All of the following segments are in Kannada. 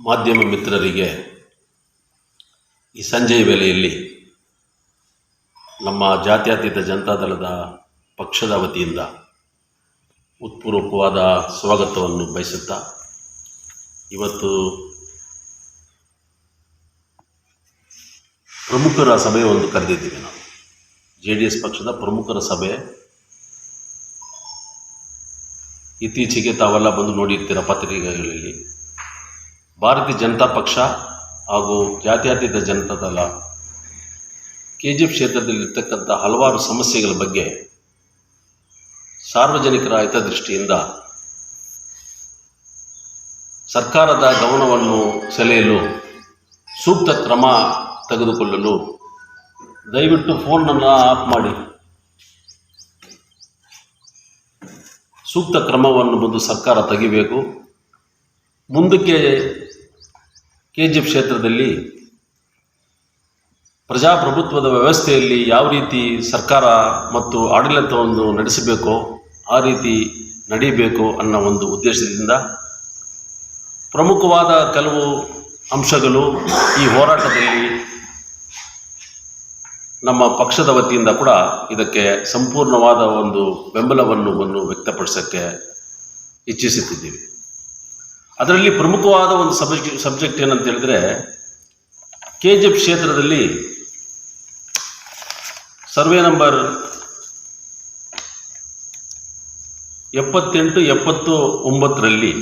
ಮಾಧ್ಯಮ ಮಿತ್ರರಿಗೆ ಈ ಸಂಜೆಯ ವೇಳೆಯಲ್ಲಿ ನಮ್ಮ ಜಾತ್ಯತೀತ ಜನತಾದಳದ ಪಕ್ಷದ ವತಿಯಿಂದ ಉತ್ಪೂರ್ವಕವಾದ ಸ್ವಾಗತವನ್ನು ಬಯಸುತ್ತಾ ಇವತ್ತು ಪ್ರಮುಖರ ಸಭೆ ಒಂದು ಕರೆದಿದ್ದೀವಿ ನಾವು. ಜೆ ಡಿ ಎಸ್ ಪಕ್ಷದ ಪ್ರಮುಖರ ಸಭೆ. ಇತ್ತೀಚೆಗೆ ತಾವೆಲ್ಲ ಬಂದು ನೋಡಿರ್ತೀರ ಪತ್ರಿಕೆಗಳಲ್ಲಿ. ಭಾರತೀಯ ಜನತಾ ಪಕ್ಷ ಹಾಗೂ ಜಾತ್ಯತೀತ ಜನತಾದಳ ಕೆ ಜಿ ಎಫ್ ಕ್ಷೇತ್ರದಲ್ಲಿರ್ತಕ್ಕಂಥ ಹಲವಾರು ಸಮಸ್ಯೆಗಳ ಬಗ್ಗೆ ಸಾರ್ವಜನಿಕರ ಹಿತದೃಷ್ಟಿಯಿಂದ ಸರ್ಕಾರದ ಗಮನವನ್ನು ಸೆಳೆಯಲು ಸೂಕ್ತ ಕ್ರಮ ತೆಗೆದುಕೊಳ್ಳಲು ದಯವಿಟ್ಟು ಫೋನನ್ನು ಆಫ್ ಮಾಡಿ. ಸೂಕ್ತ ಕ್ರಮವನ್ನು ಬಂದು ಸರ್ಕಾರ ತೆಗಿಬೇಕು. ಮುಂದಕ್ಕೆ ಕೆ ಜಿ ಎಫ್ ಕ್ಷೇತ್ರದಲ್ಲಿ ಪ್ರಜಾಪ್ರಭುತ್ವದ ವ್ಯವಸ್ಥೆಯಲ್ಲಿ ಯಾವ ರೀತಿ ಸರ್ಕಾರ ಮತ್ತು ಆಡಳಿತವನ್ನು ನಡೆಸಬೇಕೋ ಆ ರೀತಿ ನಡೀಬೇಕು ಅನ್ನೋ ಒಂದು ಉದ್ದೇಶದಿಂದ ಪ್ರಮುಖವಾದ ಕೆಲವು ಅಂಶಗಳು ಈ ಹೋರಾಟದಲ್ಲಿ ನಮ್ಮ ಪಕ್ಷದ ವತಿಯಿಂದ ಕೂಡ ಇದಕ್ಕೆ ಸಂಪೂರ್ಣವಾದ ಒಂದು ಬೆಂಬಲವನ್ನು ವ್ಯಕ್ತಪಡಿಸೋಕ್ಕೆ ಇಚ್ಛಿಸುತ್ತಿದ್ದೀವಿ. ಅದರಲ್ಲಿ ಪ್ರಮುಖವಾದ ಒಂದು ಸಬ್ಜೆಕ್ಟ್ ಸಬ್ಜೆಕ್ಟ್ ಏನಂತ ಹೇಳಿದ್ರೆ ಕೆ ಜಿ ಎಫ್ ಕ್ಷೇತ್ರದಲ್ಲಿ ಸರ್ವೆ ನಂಬರ್ ಎಪ್ಪತ್ತೆಂಟು ಎಪ್ಪತ್ತು ಒಂಬತ್ತರಲ್ಲಿ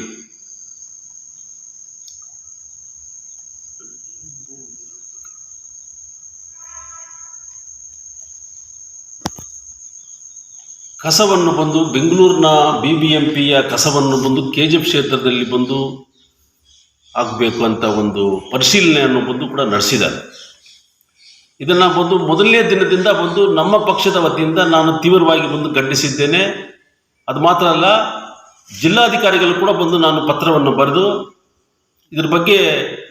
ಕಸವನ್ನು ಬಂದು ಬೆಂಗಳೂರಿನ ಬಿ ಬಿ ಎಂ ಪಿಯ ಕಸವನ್ನು ಬಂದು ಕೆ ಜಿ ಎಫ್ ಕ್ಷೇತ್ರದಲ್ಲಿ ಬಂದು ಆಗಬೇಕು ಅಂತ ಒಂದು ಪರಿಶೀಲನೆಯನ್ನು ಬಂದು ಕೂಡ ನಡೆಸಿದ್ದಾರೆ. ಇದನ್ನು ಬಂದು ಮೊದಲನೇ ದಿನದಿಂದ ಬಂದು ನಮ್ಮ ಪಕ್ಷದ ವತಿಯಿಂದ ನಾನು ತೀವ್ರವಾಗಿ ಬಂದು ಖಂಡಿಸಿದ್ದೇನೆ. ಅದು ಮಾತ್ರ ಅಲ್ಲ, ಜಿಲ್ಲಾಧಿಕಾರಿಗಳು ಕೂಡ ಬಂದು ನಾನು ಪತ್ರವನ್ನು ಬರೆದು ಇದ್ರ ಬಗ್ಗೆ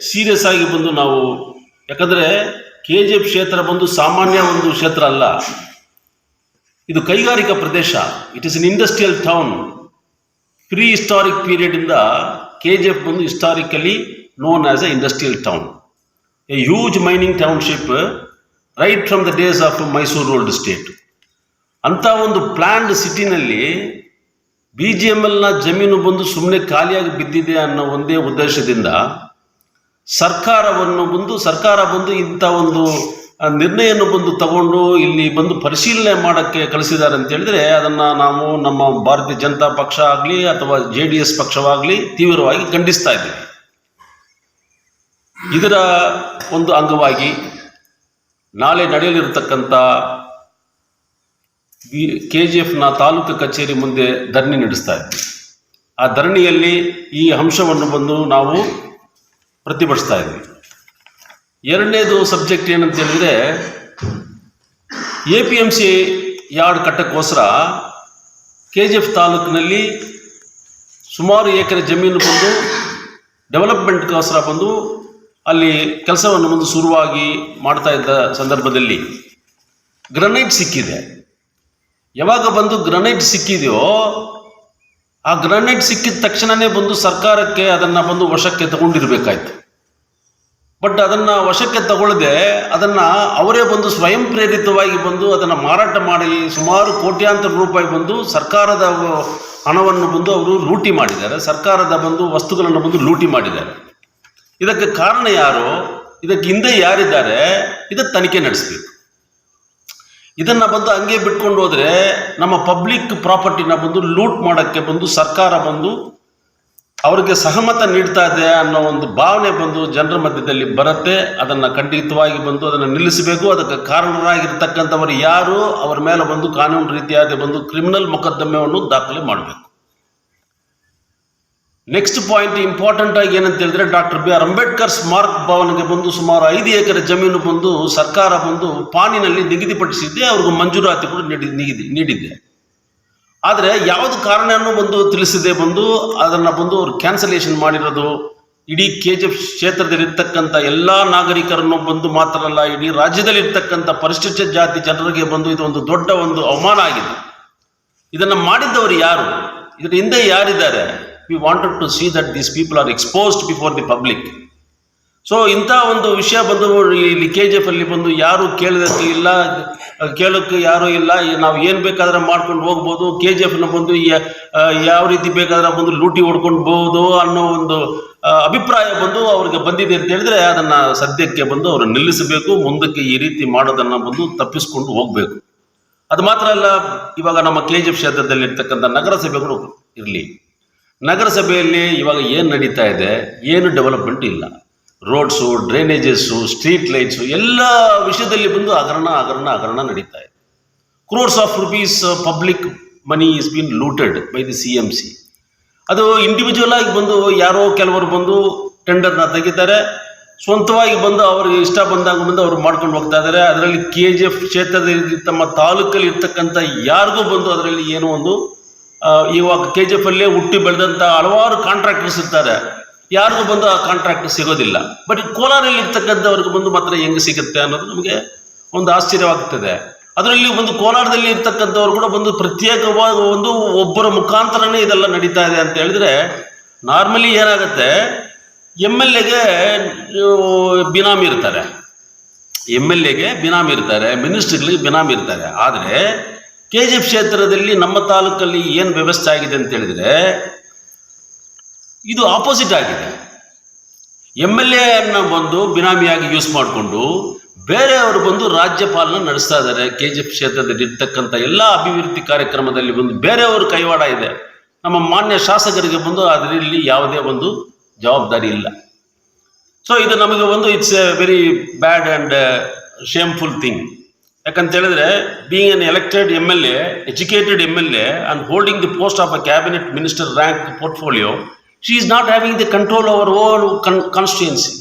ಸೀರಿಯಸ್ ಆಗಿ ಬಂದು ನಾವು, ಯಾಕಂದರೆ ಕೆ ಜಿ ಎಫ್ ಕ್ಷೇತ್ರ ಬಂದು ಸಾಮಾನ್ಯ ಒಂದು ಕ್ಷೇತ್ರ ಅಲ್ಲ. ಇದು ಕೈಗಾರಿಕಾ ಪ್ರದೇಶ. It is an industrial town pre historic ಪೀರಿಯಡಿಂದ K G F ಬಂದು historically known as a industrial town a huge mining township right from the days of Mysuru ruled state ಅಂಥ ಒಂದು ಪ್ಲ್ಯಾಂಡ್ ಸಿಟಿನಲ್ಲಿ ಬಿ ಜಿ ಎಂ ಎಲ್ನ ಜಮೀನು ಬಂದು ಸುಮ್ಮನೆ ಖಾಲಿಯಾಗಿ ಬಿದ್ದಿದೆ ಅನ್ನೋ ಒಂದೇ ಉದ್ದೇಶದಿಂದ ಸರ್ಕಾರವನ್ನು ಬಂದು, ಸರ್ಕಾರ ಬಂದು ಇಂಥ ಒಂದು ಆ, ನಿರ್ಣಯವನ್ನು ಬಂದು ತಗೊಂಡು ಇಲ್ಲಿ ಬಂದು ಪರಿಶೀಲನೆ ಮಾಡೋಕ್ಕೆ ಕಳಿಸಿದ್ದಾರೆ ಅಂತ ಹೇಳಿದ್ರೆ ಅದನ್ನು ನಾವು ನಮ್ಮ ಭಾರತೀಯ ಜನತಾ ಪಕ್ಷ ಆಗಲಿ ಅಥವಾ ಜೆ ಡಿ ಎಸ್ ಪಕ್ಷವಾಗಲಿ ತೀವ್ರವಾಗಿ ಖಂಡಿಸ್ತಾ ಇದ್ದೀವಿ. ಇದರ ಒಂದು ಅಂಗವಾಗಿ ನಾಳೆ ನಡೆಯಲಿರತಕ್ಕಂಥ ಕೆ ಜಿ ಎಫ್ನ ತಾಲೂಕು ಕಚೇರಿ ಮುಂದೆ ಧರಣಿ ನಡೆಸ್ತಾ ಇದ್ವಿ. ಆ ಧರಣಿಯಲ್ಲಿ ಈ ಅಂಶವನ್ನು ಬಂದು ನಾವು ಪ್ರತಿಭಟಿಸ್ತಾ ಇದ್ವಿ. ಎರಡನೇದು ಸಬ್ಜೆಕ್ಟ್ ಏನಂತ ಹೇಳಿದ್ರೆ A P M C yard ಕಟ್ಟಕ್ಕೋಸ್ಕರ K G F ತಾಲೂಕಿನಲ್ಲಿ ಸುಮಾರು ಎಕರೆ ಜಮೀನು ಬಂದು ಡೆವಲಪ್ಮೆಂಟ್ಗೋಸ್ಕರ ಬಂದು ಅಲ್ಲಿ ಕೆಲಸವನ್ನು ಬಂದು ಶುರುವಾಗಿ ಮಾಡ್ತಾ ಇದ್ದ ಸಂದರ್ಭದಲ್ಲಿ ಗ್ರನೈಟ್ ಸಿಕ್ಕಿದೆ. ಯಾವಾಗ ಬಂದು ಗ್ರನೈಟ್ ಸಿಕ್ಕಿದೆಯೋ, ಆ ಗ್ರನೈಟ್ ಸಿಕ್ಕಿದ ತಕ್ಷಣವೇ ಬಂದು ಸರ್ಕಾರಕ್ಕೆ ಅದನ್ನು ಬಂದು ವಶಕ್ಕೆ ತಗೊಂಡಿರ್ಬೇಕಾಯ್ತು. ಬಟ್ ಅದನ್ನು ವಶಕ್ಕೆ ತಗೊಳ್ಳದೆ ಅದನ್ನು ಅವರೇ ಬಂದು ಸ್ವಯಂ ಪ್ರೇರಿತವಾಗಿ ಬಂದು ಅದನ್ನು ಮಾರಾಟ ಮಾಡಿ ಸುಮಾರು ಕೋಟ್ಯಾಂತರ ರೂಪಾಯಿ ಬಂದು ಸರ್ಕಾರದ ಹಣವನ್ನು ಬಂದು ಅವರು ಲೂಟಿ ಮಾಡಿದ್ದಾರೆ. ಸರ್ಕಾರದ ಬಂದು ವಸ್ತುಗಳನ್ನು ಬಂದು ಲೂಟಿ ಮಾಡಿದ್ದಾರೆ. ಇದಕ್ಕೆ ಕಾರಣ ಯಾರು? ಇದಕ್ಕೆ ಹಿಂದೆ ಯಾರಿದ್ದಾರೆ? ಇದಕ್ಕೆ ತನಿಖೆ ನಡೆಸಬೇಕು. ಇದನ್ನು ಬಂದು ಹಂಗೆ ಬಿಟ್ಕೊಂಡು ಹೋದರೆ ನಮ್ಮ ಪಬ್ಲಿಕ್ ಪ್ರಾಪರ್ಟಿನ ಬಂದು ಲೂಟ್ ಮಾಡೋಕ್ಕೆ ಬಂದು ಸರ್ಕಾರ ಬಂದು ಅವರಿಗೆ ಸಹಮತ ನೀಡ್ತಾ ಇದೆ ಅನ್ನೋ ಒಂದು ಭಾವನೆ ಬಂದು ಜನರ ಮಧ್ಯದಲ್ಲಿ ಬರುತ್ತೆ, ಅದನ್ನು ಖಂಡಿತವಾಗಿ ಬಂದು ಅದನ್ನು ನಿಲ್ಲಿಸಬೇಕು, ಅದಕ್ಕೆ ಕಾರಣರಾಗಿರ್ತಕ್ಕಂಥವರು ಯಾರು, ಅವರ ಮೇಲೆ ಬಂದು ಕಾನೂನು ರೀತಿಯಾದ ಬಂದು ಕ್ರಿಮಿನಲ್ ಮೊಕದ್ದಮೆಯನ್ನು ದಾಖಲೆ ಮಾಡಬೇಕು. ನೆಕ್ಸ್ಟ್ ಪಾಯಿಂಟ್ ಇಂಪಾರ್ಟೆಂಟ್ ಆಗಿ ಏನಂತ ಹೇಳಿದ್ರೆ, ಡಾಕ್ಟರ್ ಬಿ ಆರ್ ಅಂಬೇಡ್ಕರ್ ಸ್ಮಾರಕ ಭವನಗೆ ಬಂದು ಸುಮಾರು ಐದು ಎಕರೆ ಜಮೀನು ಬಂದು ಸರ್ಕಾರ ಬಂದು ಪಾನಿನಲ್ಲಿ ನಿಗದಿಪಡಿಸಿದ್ದೆ ಅವ್ರಿಗೆ ಮಂಜೂರಾತಿ ಕೂಡ ನೀಡಿ ನೀಡಿದ್ದೆ ಆದರೆ ಯಾವುದು ಕಾರಣವನ್ನು ಬಂದು ತಿಳಿಸದೆ ಬಂದು ಅದನ್ನು ಬಂದು ಅವರು ಕ್ಯಾನ್ಸಲೇಷನ್ ಮಾಡಿರೋದು, ಇಡೀ ಕೆ ಜಿ ಎಫ್ ಕ್ಷೇತ್ರದಲ್ಲಿರ್ತಕ್ಕಂಥ ಎಲ್ಲ ನಾಗರಿಕರನ್ನು ಬಂದು ಮಾತ್ರ ಅಲ್ಲ, ಇಡೀ ರಾಜ್ಯದಲ್ಲಿರ್ತಕ್ಕಂಥ ಪರಿಶಿಷ್ಟ ಜಾತಿ ಜನರಿಗೆ ಬಂದು ಇದು ಒಂದು ದೊಡ್ಡ ಒಂದು ಅವಮಾನ ಆಗಿದೆ. ಇದನ್ನು ಮಾಡಿದ್ದವರು ಯಾರು? ಇದರ ಹಿಂದೆ ಯಾರಿದ್ದಾರೆ? We wanted to see that these people are exposed before the public so ಇಂಥ ಒಂದು ವಿಷಯ ಬಂದು ಇಲ್ಲಿ ಕೆ ಜಿ ಎಫ್ ಅಲ್ಲಿ ಬಂದು ಯಾರು ಕೇಳಿದಂತೆ ಇಲ್ಲ, ಕೇಳೋಕ್ಕೆ ಯಾರು ಇಲ್ಲ ನಾವು ಏನು ಬೇಕಾದ್ರೆ ಮಾಡ್ಕೊಂಡು ಹೋಗ್ಬೋದು ಕೆ ಜಿ ಎಫ್ನ ಬಂದು ಯಾವ ರೀತಿ ಬೇಕಾದ್ರೆ ಬಂದು ಲೂಟಿ ಹೊಡ್ಕೊಂಡು ಬೋದು ಅನ್ನೋ ಒಂದು ಅಭಿಪ್ರಾಯ ಬಂದು ಅವ್ರಿಗೆ ಬಂದಿದೆ ಅಂತ ಹೇಳಿದ್ರೆ ಅದನ್ನು ಸದ್ಯಕ್ಕೆ ಬಂದು ಅವರು ನಿಲ್ಲಿಸಬೇಕು, ಮುಂದಕ್ಕೆ ಈ ರೀತಿ ಮಾಡೋದನ್ನು ಬಂದು ತಪ್ಪಿಸ್ಕೊಂಡು ಹೋಗಬೇಕು. ಅದು ಮಾತ್ರ ಅಲ್ಲ, ಇವಾಗ ನಮ್ಮ ಕೆ ಜಿ ಎಫ್ ಕ್ಷೇತ್ರದಲ್ಲಿರ್ತಕ್ಕಂಥ ನಗರಸಭೆಗಳು ಇರಲಿ. ನಗರಸಭೆಯಲ್ಲಿ ಇವಾಗ ಏನು ನಡೀತಾ ಇದೆ, ಏನು ಡೆವಲಪ್ಮೆಂಟ್ ಇಲ್ಲ. ರೋಡ್ಸು, ಡ್ರೈನೇಜಸ್ಸು, ಸ್ಟ್ರೀಟ್ ಲೈಟ್ಸು ಎಲ್ಲ ವಿಷಯದಲ್ಲಿ ಬಂದು ಹಗರಣ ಹಗರಣ ಹಗರಣ ನಡೀತಾ ಇದೆ. Crores of rupees public money is been looted by the C M C ಅದು ಇಂಡಿವಿಜುವಲ್ ಆಗಿ ಬಂದು, ಯಾರೋ ಕೆಲವರು ಬಂದು ಟೆಂಡರ್ನ ತೆಗಿತಾರೆ. ಸ್ವಂತವಾಗಿ ಬಂದು ಅವ್ರಿಗೆ ಇಷ್ಟ ಬಂದಾಗ ಬಂದು ಅವ್ರು ಮಾಡ್ಕೊಂಡು ಹೋಗ್ತಾ ಇದ್ದಾರೆ. ಅದರಲ್ಲಿ ಕೆ ಜಿ ಎಫ್ ಕ್ಷೇತ್ರದಲ್ಲಿ ತಮ್ಮ ತಾಲೂಕಲ್ಲಿ ಇರ್ತಕ್ಕಂಥ ಯಾರಿಗೂ ಬಂದು ಅದರಲ್ಲಿ ಏನೋ ಒಂದು ಇವಾಗ ಕೆ ಜಿ ಎಫ್ ಅಲ್ಲೇ ಹುಟ್ಟಿ ಬೆಳೆದಂಥ ಹಲವಾರು ಕಾಂಟ್ರಾಕ್ಟರ್ಸ್ ಇರ್ತಾರೆ. ಯಾರಿಗೂ ಬಂದು ಆ ಕಾಂಟ್ರಾಕ್ಟ್ ಸಿಗೋದಿಲ್ಲ. ಬಟ್ ಕೋಲಾರಲ್ಲಿ ಇರ್ತಕ್ಕಂಥವ್ರಿಗೆ ಬಂದು ಮಾತ್ರ ಹೆಂಗೆ ಸಿಗುತ್ತೆ ಅನ್ನೋದು ನಮಗೆ ಒಂದು ಆಶ್ಚರ್ಯವಾಗ್ತದೆ. ಅದರಲ್ಲಿ ಒಂದು ಕೋಲಾರದಲ್ಲಿ ಇರ್ತಕ್ಕಂಥವ್ರು ಕೂಡ ಬಂದು ಪ್ರತ್ಯೇಕವಾದ ಒಂದು ಒಬ್ಬರ ಮುಖಾಂತರನೇ ಇದೆಲ್ಲ ನಡೀತಾ ಇದೆ ಅಂತ ಹೇಳಿದ್ರೆ ನಾರ್ಮಲಿ ಏನಾಗುತ್ತೆ, ಎಂ ಎಲ್ ಎಗೆ ಬಿನಾಮಿ ಇರ್ತಾರೆ. ಎಂ ಎಲ್ ಎಗೆ ಬಿನಾಮಿ ಇರ್ತಾರೆ, ಮಿನಿಸ್ಟ್ರಿಗೆ ಬಿನಾಮಿ ಇರ್ತಾರೆ. ಆದರೆ ಕೆ ಜಿ ಎಫ್ ಕ್ಷೇತ್ರದಲ್ಲಿ ನಮ್ಮ ತಾಲೂಕಲ್ಲಿ ಏನು ವ್ಯವಸ್ಥೆ ಆಗಿದೆ ಅಂತ ಹೇಳಿದ್ರೆ ಇದು ಆಪೋಸಿಟ್ ಆಗಿದೆ. ಎಂ ಎಲ್ ಎನ್ನ ಬಂದು ಬಿನಾಮಿಯಾಗಿ ಯೂಸ್ ಮಾಡಿಕೊಂಡು ಬೇರೆಯವರು ಬಂದು ರಾಜ್ಯಪಾಲನ ನಡೆಸ್ತಾ ಇದ್ದಾರೆ. ಕೆ ಜಿ ಎಫ್ ಕ್ಷೇತ್ರದಲ್ಲಿ ಇರ್ತಕ್ಕಂಥ ಎಲ್ಲ ಅಭಿವೃದ್ಧಿ ಕಾರ್ಯಕ್ರಮದಲ್ಲಿ ಬಂದು ಬೇರೆಯವರು ಕೈವಾಡ ಇದೆ. ನಮ್ಮ ಮಾನ್ಯ ಶಾಸಕರಿಗೆ ಬಂದು ಅದರಲ್ಲಿ ಯಾವುದೇ ಒಂದು ಜವಾಬ್ದಾರಿ ಇಲ್ಲ. ಸೊ ಇದು ನಮಗೆ ಒಂದು it's a very bad and shameful thing ಯಾಕಂತ ಹೇಳಿದ್ರೆ being an elected M L A educated M L A and holding the post of a cabinet minister rank portfolio she is not having the control over con constituency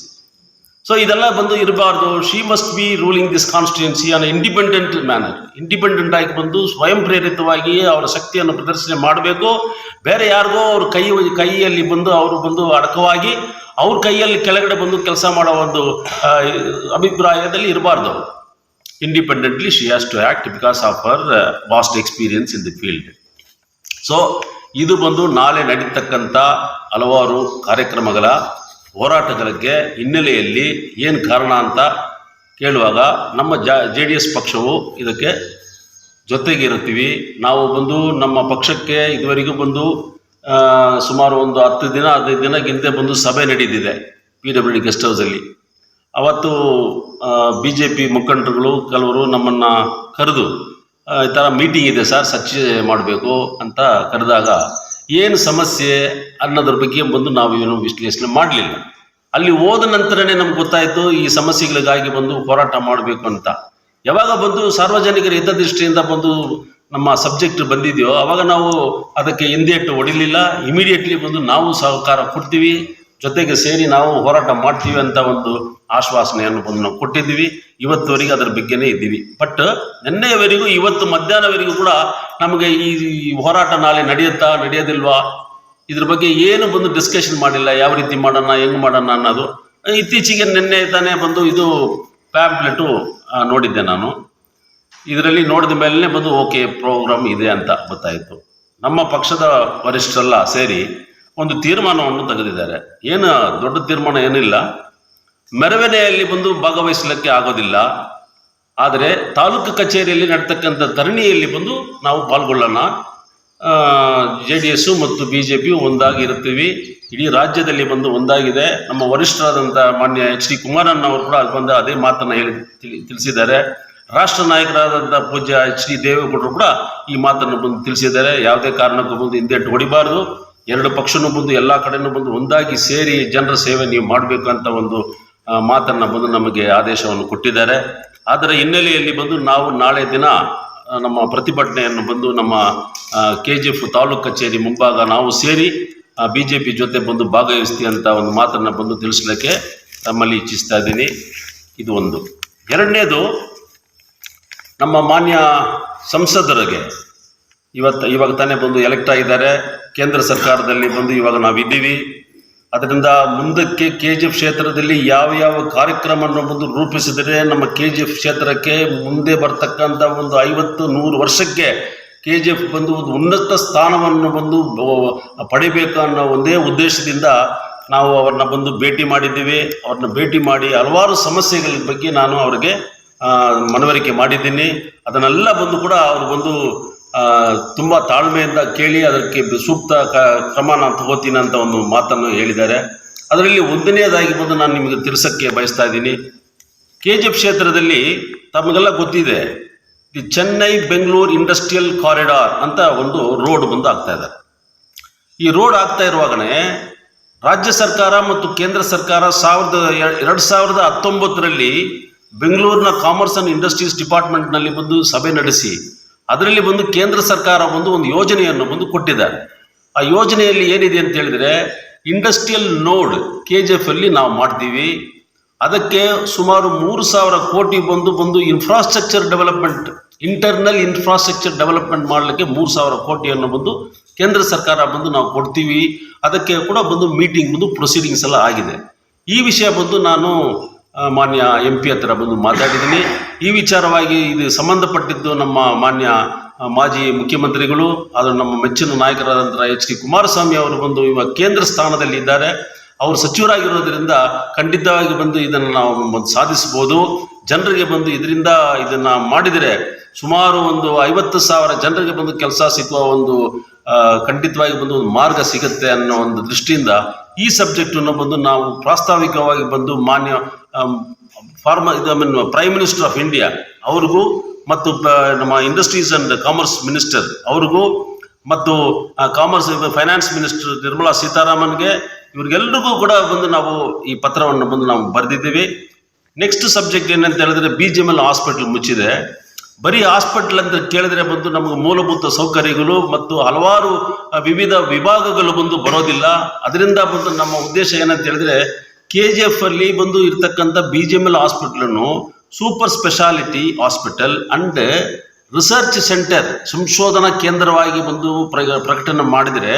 so ಇದೆಲ್ಲ ಬಂದು ಇರಬಾರ್ದು she must be ruling this constituency on independent manner independent ಆಗಿ ಬಂದು ಸ್ವಯಂ ಪ್ರೇರಿತವಾಗಿ ಅವರ ಶಕ್ತಿಯನ್ನು ಪ್ರದರ್ಶನ ಮಾಡಬೇಕು ಬೇರೆ ಯಾರಿಗೋ ಅವ್ರ ಕೈ ಕೈಯಲ್ಲಿ ಬಂದು ಅವರು ಬಂದು ಅಡಕವಾಗಿ ಅವ್ರ ಕೈಯಲ್ಲಿ ಕೆಳಗಡೆ ಬಂದು ಕೆಲಸ ಮಾಡೋ ಒಂದು ಅಭಿಪ್ರಾಯದಲ್ಲಿ ಇರಬಾರ್ದು independently she has to act because of our vast experience in the field so ಇದು ಬಂದು ನಾಳೆ ನಡೀತಕ್ಕಂಥ ಹಲವಾರು ಕಾರ್ಯಕ್ರಮಗಳ ಹೋರಾಟಗಳಿಗೆ ಹಿನ್ನೆಲೆಯಲ್ಲಿ ಏನು ಕಾರಣ ಅಂತ ಕೇಳುವಾಗ ನಮ್ಮ ಜ, ಜೆ ಡಿ ಎಸ್ ಪಕ್ಷವು ಇದಕ್ಕೆ ಜೊತೆಗೆ ಇರುತ್ತೀವಿ. ನಾವು ಬಂದು ನಮ್ಮ ಪಕ್ಷಕ್ಕೆ ಇದುವರೆಗೂ ಬಂದು ಸುಮಾರು ಒಂದು ಹತ್ತು ದಿನ, ಹದಿನೈದು ದಿನ ಹಿಂದೆ ಬಂದು ಸಭೆ ನಡೆದಿದೆ ಪಿ ಡಬ್ಲ್ಯೂ ಡಿ ಗೆಸ್ಟ್ ಹೌಸಲ್ಲಿ. ಅವತ್ತು ಬಿ ಜೆ ಪಿ ಮುಖಂಡರುಗಳು, ಕೆಲವರು ನಮ್ಮನ್ನು ಕರೆದು ಈ ಥರ ಮೀಟಿಂಗ್ ಇದೆ ಸರ್ ಚರ್ಚೆ ಮಾಡಬೇಕು ಅಂತ ಕರೆದಾಗ ಏನು ಸಮಸ್ಯೆ ಅನ್ನೋದ್ರ ಬಗ್ಗೆ ಬಂದು ನಾವು ಏನು ವಿಶ್ಲೇಷಣೆ ಮಾಡಲಿಲ್ಲ. ಅಲ್ಲಿ ಹೋದ ನಂತರನೇ ನಮ್ಗೆ ಗೊತ್ತಾಯಿತು, ಈ ಸಮಸ್ಯೆಗಳಿಗಾಗಿ ಬಂದು ಹೋರಾಟ ಮಾಡಬೇಕು ಅಂತ. ಯಾವಾಗ ಬಂದು ಸಾರ್ವಜನಿಕರ ಹಿತದೃಷ್ಟಿಯಿಂದ ಬಂದು ನಮ್ಮ ಸಬ್ಜೆಕ್ಟ್ ಬಂದಿದೆಯೋ, ಅವಾಗ ನಾವು ಅದಕ್ಕೆ ಹಿಂದೇಟು ಹೊಡಿಲಿಲ್ಲ. ಇಮಿಡಿಯೇಟ್ಲಿ ಬಂದು ನಾವು ಸಹಕಾರ ಕೊಡ್ತೀವಿ, ಜೊತೆಗೆ ಸೇರಿ ನಾವು ಹೋರಾಟ ಮಾಡ್ತೀವಿ ಅಂತ ಒಂದು ಆಶ್ವಾಸನೆಯನ್ನು ಬಂದು ನಾವು ಕೊಟ್ಟಿದ್ದೀವಿ. ಇವತ್ತುವರೆಗೆ ಅದರ ಬಗ್ಗೆನೇ ಇದ್ದೀವಿ. ಬಟ್ ನಿನ್ನೆಯವರೆಗೂ, ಇವತ್ತು ಮಧ್ಯಾಹ್ನವರೆಗೂ ಕೂಡ ನಮಗೆ ಈ ಹೋರಾಟ ನಾಳೆ ನಡೆಯುತ್ತಾ, ನಡೆಯೋದಿಲ್ವಾ? ಇದ್ರ ಬಗ್ಗೆ ಏನು ಬಂದು ಡಿಸ್ಕಷನ್ ಮಾಡಿಲ್ಲ. ಯಾವ ರೀತಿ ಮಾಡೋಣ, ಹೆಂಗ್ ಮಾಡೋಣ ಅನ್ನೋದು. ಇತ್ತೀಚೆಗೆ ನಿನ್ನೆ ತಾನೇ ಬಂದು ಇದು ಪ್ಯಾಂಪ್ಲೆಟು ನೋಡಿದ್ದೆ ನಾನು. ಇದರಲ್ಲಿ ನೋಡಿದ ಮೇಲೆ ಬಂದು ಓಕೆ ಪ್ರೋಗ್ರಾಮ್ ಇದೆ ಅಂತ ಗೊತ್ತಾಯಿತು. ನಮ್ಮ ಪಕ್ಷದ ವರಿಷ್ಠರೆಲ್ಲ ಸೇರಿ ಒಂದು ತೀರ್ಮಾನವನ್ನು ತೆಗೆದಿದ್ದಾರೆ. ಏನು ದೊಡ್ಡ ತೀರ್ಮಾನ ಏನಿಲ್ಲ. ಮೆರವಣಿಗೆಯಲ್ಲಿ ಬಂದು ಭಾಗವಹಿಸಲಿಕ್ಕೆ ಆಗೋದಿಲ್ಲ. ಆದರೆ ತಾಲೂಕು ಕಚೇರಿಯಲ್ಲಿ ನಡ್ತಕ್ಕಂಥ ಧರಣಿಯಲ್ಲಿ ಬಂದು ನಾವು ಪಾಲ್ಗೊಳ್ಳೋಣ. ಜೆ ಡಿ ಎಸ್ಸು ಮತ್ತು ಬಿ ಜೆ ಪಿ ಒಂದಾಗಿ ಇರ್ತೀವಿ ಇಡೀ ರಾಜ್ಯದಲ್ಲಿ ಬಂದು ಒಂದಾಗಿದೆ. ನಮ್ಮ ವರಿಷ್ಠರಾದಂಥ ಮಾನ್ಯ ಎಚ್ ಡಿ ಕುಮಾರಣ್ಣ ಅವರು ಕೂಡ ಬಂದು ಅದೇ ಮಾತನ್ನು ಹೇಳಿ ತಿಳಿ- ತಿಳಿಸಿದ್ದಾರೆ. ರಾಷ್ಟ್ರ ನಾಯಕರಾದಂಥ ಪೂಜ್ಯ ಎಚ್ ಡಿ ದೇವೇಗೌಡರು ಕೂಡ ಈ ಮಾತನ್ನು ಬಂದು ತಿಳಿಸಿದ್ದಾರೆ. ಯಾವುದೇ ಕಾರಣಕ್ಕೂ ಬಂದು ಹಿಂದೆ ಹೊಡಿಬಾರ್ದು. ಎರಡು ಪಕ್ಷನೂ ಬಂದು ಎಲ್ಲ ಕಡೆನೂ ಬಂದು ಒಂದಾಗಿ ಸೇರಿ ಜನರ ಸೇವೆ ನೀವು ಮಾಡಬೇಕು ಅಂತ ಒಂದು ಮಾತನ್ನ ಬಂದು ನಮಗೆ ಆದೇಶವನ್ನು ಕೊಟ್ಟಿದ್ದಾರೆ. ಅದರ ಹಿನ್ನೆಲೆಯಲ್ಲಿ ಬಂದು ನಾವು ನಾಳೆ ದಿನ ನಮ್ಮ ಪ್ರತಿಭಟನೆಯನ್ನು ಬಂದು ನಮ್ಮ ಕೆ ಜಿ ಎಫ್ ತಾಲೂಕು ಕಚೇರಿ ಮುಂಭಾಗ ನಾವು ಸೇರಿ ಬಿ ಜೆ ಪಿ ಜೊತೆ ಬಂದು ಭಾಗವಹಿಸ್ತೀವಿ ಅಂತ ಒಂದು ಮಾತನ್ನು ಬಂದು ತಿಳಿಸ್ಲಿಕ್ಕೆ ನಮ್ಮಲ್ಲಿ ಇಚ್ಛಿಸ್ತಾ ಇದ್ದೀನಿ. ಇದು ಒಂದು. ಎರಡನೇದು, ನಮ್ಮ ಮಾನ್ಯ ಸಂಸದರಿಗೆ ಇವತ್ತು, ಇವಾಗ ತಾನೇ ಬಂದು ಎಲೆಕ್ಟ್ ಆಗಿದ್ದಾರೆ. ಕೇಂದ್ರ ಸರ್ಕಾರದಲ್ಲಿ ಬಂದು ಇವಾಗ ನಾವಿದ್ದೀವಿ. ಅದರಿಂದ ಮುಂದಕ್ಕೆ ಕೆ ಜಿ ಎಫ್ ಕ್ಷೇತ್ರದಲ್ಲಿ ಯಾವ ಯಾವ ಕಾರ್ಯಕ್ರಮವನ್ನು ಬಂದು ರೂಪಿಸಿದರೆ ನಮ್ಮ ಕೆ ಜಿ ಎಫ್ ಕ್ಷೇತ್ರಕ್ಕೆ ಮುಂದೆ ಬರ್ತಕ್ಕಂಥ ಒಂದು ಐವತ್ತು ನೂರು ವರ್ಷಕ್ಕೆ ಕೆ ಜಿ ಎಫ್ ಬಂದು ಒಂದು ಉನ್ನತ ಸ್ಥಾನವನ್ನು ಬಂದು ಪಡಿಬೇಕು ಅನ್ನೋ ಒಂದೇ ಉದ್ದೇಶದಿಂದ ನಾವು ಅವ್ರನ್ನ ಬಂದು ಭೇಟಿ ಮಾಡಿದ್ದೀವಿ. ಅವ್ರನ್ನ ಭೇಟಿ ಮಾಡಿ ಹಲವಾರು ಸಮಸ್ಯೆಗಳ ಬಗ್ಗೆ ನಾನು ಅವರಿಗೆ ಮನವರಿಕೆ ಮಾಡಿದ್ದೀನಿ. ಅದನ್ನೆಲ್ಲ ಬಂದು ಕೂಡ ಅವರು ಬಂದು ತುಂಬ ತಾಳ್ಮೆಯಿಂದ ಕೇಳಿ ಅದಕ್ಕೆ ಸೂಕ್ತ ಕ್ರಮ ನಾನು ತಗೋತೀನಿ ಅಂತ ಒಂದು ಮಾತನ್ನು ಹೇಳಿದ್ದಾರೆ. ಅದರಲ್ಲಿ ಒಂದನೇದಾಗಿ ಬಂದು ನಾನು ನಿಮಗೆ ತಿಳಿಸೋಕ್ಕೆ ಬಯಸ್ತಾ ಇದ್ದೀನಿ. ಕೆ ಜಿ ಎಫ್ ಕ್ಷೇತ್ರದಲ್ಲಿ ತಮಗೆಲ್ಲ ಗೊತ್ತಿದೆ, ಈ ಚೆನ್ನೈ ಬೆಂಗಳೂರು ಇಂಡಸ್ಟ್ರಿಯಲ್ ಕಾರಿಡಾರ್ ಅಂತ ಒಂದು ರೋಡ್ ಬಂದು ಆಗ್ತಾ ಇದೆ. ಈ ರೋಡ್ ಆಗ್ತಾ ಇರುವಾಗನೇ ರಾಜ್ಯ ಸರ್ಕಾರ ಮತ್ತು ಕೇಂದ್ರ ಸರ್ಕಾರ ಸಾವಿರದ ಎರಡು ಸಾವಿರದ ಹತ್ತೊಂಬತ್ತರಲ್ಲಿ ಬೆಂಗಳೂರಿನ ಕಾಮರ್ಸ್ ಅಂಡ್ ಇಂಡಸ್ಟ್ರೀಸ್ ಡಿಪಾರ್ಟ್ಮೆಂಟ್ನಲ್ಲಿ ಬಂದು ಸಭೆ ನಡೆಸಿ ಅದರಲ್ಲಿ ಬಂದು ಕೇಂದ್ರ ಸರ್ಕಾರ ಬಂದು ಒಂದು ಯೋಜನೆಯನ್ನು ಬಂದು ಕೊಟ್ಟಿದ್ದಾರೆ. ಆ ಯೋಜನೆಯಲ್ಲಿ ಏನಿದೆ ಅಂತ ಹೇಳಿದ್ರೆ ಇಂಡಸ್ಟ್ರಿಯಲ್ ನೋಡ್ ಕೆ ಜಿ ಎಫ್ ಅಲ್ಲಿ ನಾವು ಮಾಡ್ತೀವಿ. ಅದಕ್ಕೆ ಸುಮಾರು ಮೂರು ಸಾವಿರ ಕೋಟಿ ಬಂದು ಬಂದು infrastructure development internal infrastructure development ಮಾಡಲಿಕ್ಕೆ ಮೂರು ಸಾವಿರ ಕೋಟಿಯನ್ನು ಬಂದು ಕೇಂದ್ರ ಸರ್ಕಾರ ಬಂದು ನಾವು ಕೊಡ್ತೀವಿ. ಅದಕ್ಕೆ ಕೂಡ ಬಂದು ಮೀಟಿಂಗ್ ಬಂದು ಪ್ರೊಸೀಡಿಂಗ್ಸ್ ಎಲ್ಲ ಆಗಿದೆ. ಈ ವಿಷಯ ಬಂದು ನಾನು ಮಾನ್ಯ ಎಂ ಪಿ ಹತ್ರ ಬಂದು ಮಾತಾಡಿದ್ದೀನಿ. ಈ ವಿಚಾರವಾಗಿ ಇದು ಸಂಬಂಧಪಟ್ಟಿದ್ದು ನಮ್ಮ ಮಾನ್ಯ ಮಾಜಿ ಮುಖ್ಯಮಂತ್ರಿಗಳು, ಆದರೂ ನಮ್ಮ ಮೆಚ್ಚಿನ ನಾಯಕರಾದಂಥ ಎಚ್ ಡಿ ಕುಮಾರಸ್ವಾಮಿ ಅವರು ಬಂದು ಇವಾಗ ಕೇಂದ್ರ ಸ್ಥಾನದಲ್ಲಿ ಇದ್ದಾರೆ. ಅವರು ಸಚಿವರಾಗಿರೋದ್ರಿಂದ ಖಂಡಿತವಾಗಿ ಬಂದು ಇದನ್ನು ನಾವು ಸಾಧಿಸ್ಬೋದು ಜನರಿಗೆ ಬಂದು ಇದರಿಂದ ಇದನ್ನ ಮಾಡಿದರೆ ಸುಮಾರು ಒಂದು ಐವತ್ತು ಸಾವಿರ ಜನರಿಗೆ ಬಂದು ಕೆಲಸ ಸಿಗುವ ಒಂದು ಖಂಡಿತವಾಗಿ ಬಂದು ಒಂದು ಮಾರ್ಗ ಸಿಗುತ್ತೆ ಅನ್ನೋ ಒಂದು ದೃಷ್ಟಿಯಿಂದ ಈ ಸಬ್ಜೆಕ್ಟನ್ನು ಬಂದು ನಾವು ಪ್ರಾಸ್ತಾವಿಕವಾಗಿ ಬಂದು ಮಾನ್ಯ ಫಾರ್ಮ ಇದು mean prime minister of India ಅವ್ರಿಗೂ ಮತ್ತು ನಮ್ಮ ಇಂಡಸ್ಟ್ರೀಸ್ ಅಂಡ್ ಕಾಮರ್ಸ್ ಮಿನಿಸ್ಟರ್ ಅವ್ರಿಗೂ ಮತ್ತು ಕಾಮರ್ಸ್ ಫೈನಾನ್ಸ್ ಮಿನಿಸ್ಟರ್ ನಿರ್ಮಲಾ ಸೀತಾರಾಮನ್ಗೆ ಇವ್ರಿಗೆಲ್ರಿಗೂ ಕೂಡ ಬಂದು ನಾವು ಈ ಪತ್ರವನ್ನು ಬಂದು ನಾವು ಬರೆದಿದ್ದೀವಿ. ನೆಕ್ಸ್ಟ್ ಸಬ್ಜೆಕ್ಟ್ ಏನಂತ ಹೇಳಿದ್ರೆ B G M L hospital ಮುಚ್ಚಿದೆ. ಬರೀ ಹಾಸ್ಪಿಟಲ್ ಅಂತ ಕೇಳಿದ್ರೆ ಬಂದು ನಮಗೆ ಮೂಲಭೂತ ಸೌಕರ್ಯಗಳು ಮತ್ತು ಹಲವಾರು ವಿವಿಧ ವಿಭಾಗಗಳು ಬಂದು ಬರೋದಿಲ್ಲ. ಅದರಿಂದ ಬಂದು ನಮ್ಮ ಉದ್ದೇಶ ಏನಂತ ಹೇಳಿದ್ರೆ ಕೆ ಜಿ ಎಫ್ ಅಲ್ಲಿ ಬಂದು ಇರ್ತಕ್ಕಂಥ B G M L ಹಾಸ್ಪಿಟ್ಲನ್ನು super speciality hospital and research centre ಸಂಶೋಧನಾ ಕೇಂದ್ರವಾಗಿ ಬಂದು ಪ್ರ ಪ್ರಕಟಣೆ ಮಾಡಿದರೆ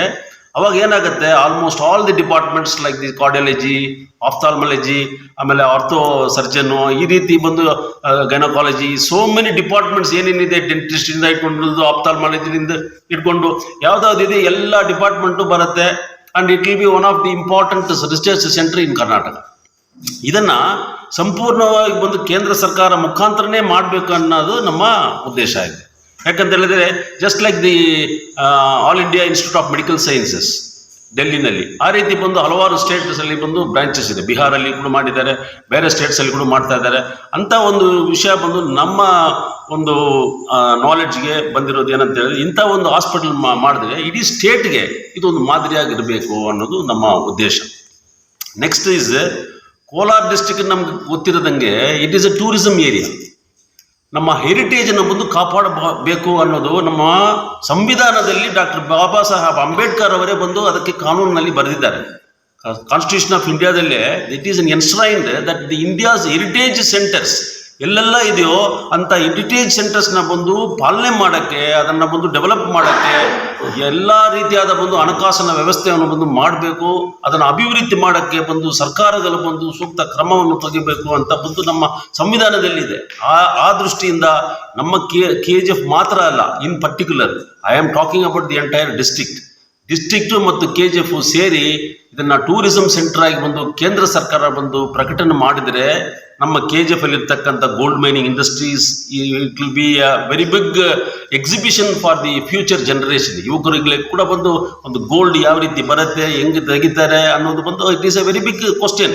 ಅವಾಗ ಏನಾಗುತ್ತೆ? Almost all the departments like the cardiology ophthalmology ಆಮೇಲೆ ಆರ್ಥೋ ಸರ್ಜನ್ನು ಈ ರೀತಿ ಬಂದು ಗೈನಕಾಲಜಿ ಸೋ ಮೆನಿ ಡಿಪಾರ್ಟ್ಮೆಂಟ್ಸ್ ಏನೇನಿದೆ? ಡೆಂಟಿಸ್ಟಿಂದ ಇಟ್ಕೊಂಡು ಆಫ್ಥಾಲ್ಮಾಲಜಿನಿಂದ ಇಟ್ಕೊಂಡು ಯಾವ್ದಾವ್ದಿದೆ? ಎಲ್ಲ ಡಿಪಾರ್ಟ್ಮೆಂಟು ಬರುತ್ತೆ. And it will be one of the important research centre in Karnataka ಇದನ್ನ ಸಂಪೂರ್ಣವಾಗಿ ಬಂದು ಕೇಂದ್ರ ಸರ್ಕಾರ ಮುಖಾಂತರನೇ ಮಾಡಬೇಕು ಅನ್ನೋದು ನಮ್ಮ ಉದ್ದೇಶ ಆಗಿದೆ. ಯಾಕಂತ ಹೇಳಿದ್ರೆ just like the all India institute of medical sciences ಡೆಲ್ಲಿನಲ್ಲಿ. ಆ ರೀತಿ ಬಂದು ಹಲವಾರು ಸ್ಟೇಟ್ಸ್ ಅಲ್ಲಿ ಬಂದು ಬ್ರಾಂಚಸ್ ಇದೆ. ಬಿಹಾರಲ್ಲಿ ಕೂಡ ಮಾಡಿದ್ದಾರೆ, ಬೇರೆ ಸ್ಟೇಟ್ಸ್ ಅಲ್ಲಿ ಕೂಡ ಮಾಡ್ತಾ ಇದ್ದಾರೆ. ಅಂತ ಒಂದು ವಿಷಯ ಬಂದು ನಮ್ಮ ಒಂದು ನಾಲೆಡ್ಜ್ಗೆ ಬಂದಿರೋದು ಏನಂತ ಹೇಳಿದ್ರೆ, ಇಂಥ ಒಂದು ಹಾಸ್ಪಿಟಲ್ ಮಾಡಿದ್ರೆ ಇಡೀ ಸ್ಟೇಟ್ಗೆ ಇದೊಂದು ಮಾದರಿಯಾಗಿರಬೇಕು ಅನ್ನೋದು ನಮ್ಮ ಉದ್ದೇಶ. ನೆಕ್ಸ್ಟ್ ಈಸ್ ಕೋಲಾರ ಡಿಸ್ಟಿಕ್ ನಮ್ಗೆ ಗೊತ್ತಿರೋದಂಗೆ it is a tourism area ನಮ್ಮ ಹೆರಿಟೇಜನ್ನು ಬಂದು ಕಾಪಾಡಬೇಕು ಅನ್ನೋದು ನಮ್ಮ ಸಂವಿಧಾನದಲ್ಲಿ ಡಾಕ್ಟರ್ ಬಾಬಾ ಸಾಹೇಬ್ ಅಂಬೇಡ್ಕರ್ ಅವರೇ ಬಂದು ಅದಕ್ಕೆ ಕಾನೂನಿನಲ್ಲಿ ಬರೆದಿದ್ದಾರೆ. Constitution of ಇಂಡಿಯಾದಲ್ಲೇ it is an enshrined that the India's heritage centres ಎಲ್ಲೆಲ್ಲ ಇದೆಯೋ ಅಂತ ಹೆರಿಟೇಜ್ ಸೆಂಟರ್ಸ್ನ ಬಂದು ಪಾಲನೆ ಮಾಡೋಕ್ಕೆ, ಅದನ್ನು ಬಂದು ಡೆವಲಪ್ ಮಾಡೋಕ್ಕೆ, ಎಲ್ಲ ರೀತಿಯಾದ ಬಂದು ಹಣಕಾಸಿನ ವ್ಯವಸ್ಥೆಯನ್ನು ಬಂದು ಮಾಡಬೇಕು, ಅದನ್ನು ಅಭಿವೃದ್ಧಿ ಮಾಡೋಕ್ಕೆ ಬಂದು ಸರ್ಕಾರಗಳು ಬಂದು ಸೂಕ್ತ ಕ್ರಮವನ್ನು ತೆಗಿಬೇಕು ಅಂತ ಬಂದು ನಮ್ಮ ಸಂವಿಧಾನದಲ್ಲಿದೆ. ಆ ಆ ದೃಷ್ಟಿಯಿಂದ ನಮ್ಮ ಕೆ ಕೆ ಜಿ ಎಫ್ ಮಾತ್ರ ಅಲ್ಲ, in particular I am talking about the entire district district ಮತ್ತು ಕೆ ಜಿ ಎಫ್ ಸೇರಿ ಇದನ್ನ ಟೂರಿಸಂ ಸೆಂಟರ್ ಆಗಿ ಬಂದು ಕೇಂದ್ರ ಸರ್ಕಾರ ಬಂದು ಪ್ರಕಟಣೆ ಮಾಡಿದರೆ ನಮ್ಮ ಕೆ ಜಿ ಎಫ್ ಅಲ್ಲಿ ಇರ್ತಕ್ಕಂಥ gold mining industries it will be a very big exhibition for the future generation ಯುವಕರಿಗೆ ಕೂಡ ಬಂದು ಒಂದು ಗೋಲ್ಡ್ ಯಾವ ರೀತಿ ಬರುತ್ತೆ, ಹೆಂಗೆ ತೆಗಿತಾರೆ ಅನ್ನೋದು ಬಂದು it is a very big question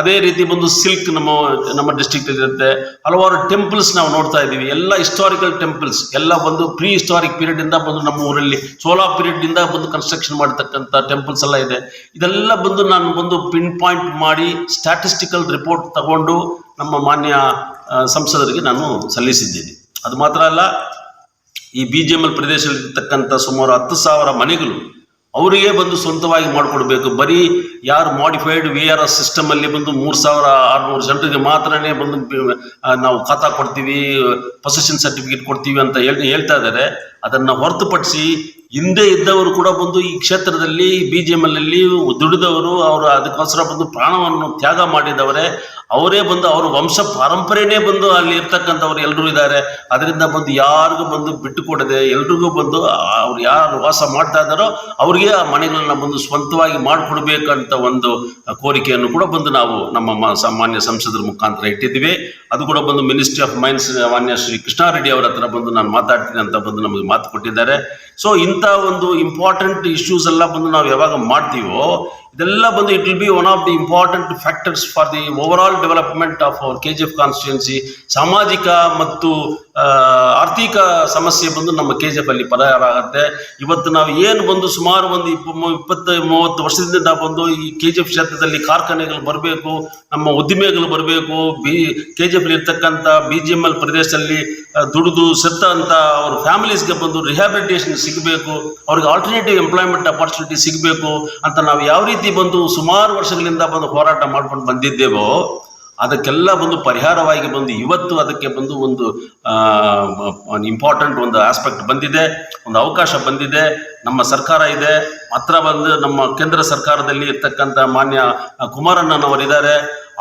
ಅದೇ ರೀತಿ ಬಂದು ಸಿಲ್ಕ್ ನಮ್ಮ ನಮ್ಮ ಡಿಸ್ಟ್ರಿಕ್ಟ್ ಇರುತ್ತೆ ಹಲವಾರು ಟೆಂಪಲ್ಸ್ ನಾವು ನೋಡ್ತಾ ಇದ್ದೀವಿ. ಎಲ್ಲ ಹಿಸ್ಟಾರಿಕಲ್ ಟೆಂಪಲ್ಸ್ ಎಲ್ಲ ಬಂದು ಪ್ರೀ ಹಿಸ್ಟಾರಿಕ್ ಪೀರಿಯಡ್ ಇಂದ ಬಂದು ನಮ್ಮ ಊರಲ್ಲಿ ಸೋಲಾ ಪೀರಿಯಡ್ ಇಂದ ಬಂದು ಕನ್ಸ್ಟ್ರಕ್ಷನ್ ಮಾಡತಕ್ಕಂಥ ಟೆಂಪಲ್ಸ್ ಎಲ್ಲ ಇದೆ. ಇದೆಲ್ಲ ಬಂದು ನಾನು ಬಂದು ಪಿನ್ ಪಾಯಿಂಟ್ ಮಾಡಿ ಸ್ಟ್ಯಾಟಿಸ್ಟಿಕಲ್ ರಿಪೋರ್ಟ್ ತಗೊಂಡು ನಮ್ಮ ಮಾನ್ಯ ಸಂಸದರಿಗೆ ನಾನು ಸಲ್ಲಿಸಿದ್ದೀನಿ. ಅದು ಮಾತ್ರ ಅಲ್ಲ, ಈ ಬಿ ಜಿ ಎಂ ಎಲ್ ಪ್ರದೇಶದಲ್ಲಿರ್ತಕ್ಕಂಥ ಸುಮಾರು ಹತ್ತು ಸಾವಿರ ಮನೆಗಳು ಅವರಿಗೆ ಬಂದು ಸ್ವಂತವಾಗಿ ಮಾಡಿಕೊಡ್ಬೇಕು. ಬರೀ ಯಾರು ಮಾಡಿಫೈಡ್ ವಿ ಆರ್ ಎಸ್ ಸಿಸ್ಟಮಲ್ಲಿ ಬಂದು ಮೂರು ಸಾವಿರ ಆರುನೂರು ಜನರಿಗೆ ಮಾತ್ರನೇ ಬಂದು ನಾವು ಖಾತಾ ಕೊಡ್ತೀವಿ ಪೊಸೆಷನ್ ಸರ್ಟಿಫಿಕೇಟ್ ಕೊಡ್ತೀವಿ ಅಂತ ಹೇಳಿ, ಹೇಳ್ತಾ ಇದ್ದಾರೆ ಅದನ್ನ ಹೊರತುಪಡಿಸಿ ಹಿಂದೆ ಇದ್ದವರು ಕೂಡ ಬಂದು ಈ ಕ್ಷೇತ್ರದಲ್ಲಿ ಬಿ ಜೆ ಎಂ ಅಲ್ಲಿ ದುಡಿದವರು, ಅವರು ಅದಕ್ಕೋಸ್ಕರ ಬಂದು ಪ್ರಾಣವನ್ನು ತ್ಯಾಗ ಮಾಡಿದವರೇ, ಅವರೇ ಬಂದು ಅವರ ವಂಶ ಪರಂಪರೆಯೇ ಬಂದು ಅಲ್ಲಿ ಇರ್ತಕ್ಕಂಥವ್ರು ಎಲ್ಲರೂ ಇದ್ದಾರೆ. ಅದರಿಂದ ಬಂದು ಯಾರಿಗೂ ಬಂದು ಬಿಟ್ಟು ಕೊಡದೆ ಎಲ್ರಿಗೂ ಬಂದು ಅವ್ರು ಯಾರು ವಾಸ ಮಾಡ್ತಾ ಇದ್ದಾರೋ, ಅವ್ರಿಗೆ ಆ ಮನೆಗಳನ್ನ ಬಂದು ಸ್ವಂತವಾಗಿ ಮಾಡಿಕೊಡ್ಬೇಕಂತ ಒಂದು ಕೋರಿಕೆಯನ್ನು ಕೂಡ ಬಂದು ನಾವು ನಮ್ಮ ಸಾಮಾನ್ಯ ಸಂಸದರ ಮುಖಾಂತರ ಇಟ್ಟಿದ್ದೀವಿ. ಅದು ಕೂಡ ಬಂದು ಮಿನಿಸ್ಟ್ರಿ ಆಫ್ ಮೈನ್ಸ್ ಮಾನ್ಯ ಶ್ರೀ ಕೃಷ್ಣಾರೆಡ್ಡಿ ಅವರ ಹತ್ರ ಬಂದು ನಾನು ಮಾತಾಡ್ತೀನಿ ಅಂತ ಬಂದು ನಮಗೆ ಮಾತು ಕೊಟ್ಟಿದ್ದಾರೆ. ಸೊ ಇಂಥ ಒಂದು ಇಂಪಾರ್ಟೆಂಟ್ ಇಶ್ಯೂಸ್ ಎಲ್ಲ ಬಂದು ನಾವು ಯಾವಾಗ ಮಾಡ್ತೀವೋ ಇದೆಲ್ಲ ಬಂದು it will be one of the important factors for the overall development of our K G F constituency ಸಾಮಾಜಿಕ ಮತ್ತು ಆರ್ಥಿಕ ಸಮಸ್ಯೆ ಬಂದು ನಮ್ಮ ಕೆ ಜಿ ಎಫ್ ಅಲ್ಲಿ ಪರಿಹಾರ ಆಗುತ್ತೆ. ಇವತ್ತು ನಾವು ಏನು ಬಂದು ಸುಮಾರು ಒಂದು ಇಪ್ಪ ಇಪ್ಪತ್ತು ಮೂವತ್ತು ವರ್ಷದಿಂದ ನಾವು ಬಂದು ಈ ಕೆ ಜಿ ಎಫ್ ಕ್ಷೇತ್ರದಲ್ಲಿ ಕಾರ್ಖಾನೆಗಳು ಬರಬೇಕು, ನಮ್ಮ ಉದ್ದಿಮೆಗಳು ಬರಬೇಕು, ಬಿ ಕೆ ಜಿ ಎಫ್ ಇರ್ತಕ್ಕಂಥ ಬಿ ಜಿ ಎಂ ಎಲ್ ಪ್ರದೇಶದಲ್ಲಿ ದುಡಿದು ದುಡಿದು ಸತ್ತಂತ ಅವ್ರ ಫ್ಯಾಮಿಲೀಸ್ಗೆ ಬಂದು ರಿಹ್ಯಾಬಿಲಿಟೇಷನ್ ಸಿಗಬೇಕು, ಅವ್ರಿಗೆ ಆಲ್ಟರ್ನೇಟಿವ್ ಎಂಪ್ಲಾಯ್ಮೆಂಟ್ ಅಪಾರ್ಚುನಿಟಿ ಸಿಗಬೇಕು ಅಂತ ನಾವು ಯಾವ ರೀತಿ ಬಂದು ಸುಮಾರು ವರ್ಷಗಳಿಂದ ಬಂದು ಹೋರಾಟ ಮಾಡ್ಕೊಂಡು ಬಂದಿದ್ದೇವೋ, ಅದಕ್ಕೆಲ್ಲ ಬಂದು ಪರಿಹಾರವಾಗಿ ಬಂದು ಇವತ್ತು ಅದಕ್ಕೆ ಬಂದು ಒಂದು ಇಂಪಾರ್ಟೆಂಟ್ ಒಂದು ಆಸ್ಪೆಕ್ಟ್ ಬಂದಿದೆ, ಒಂದು ಅವಕಾಶ ಬಂದಿದೆ, ನಮ್ಮ ಸರ್ಕಾರ ಇದೆ. ಮಾತ್ರ ಬಂದು ನಮ್ಮ ಕೇಂದ್ರ ಸರ್ಕಾರದಲ್ಲಿ ಇರ್ತಕ್ಕಂಥ ಮಾನ್ಯ ಕುಮಾರಣ್ಣನವರಿದ್ದಾರೆ.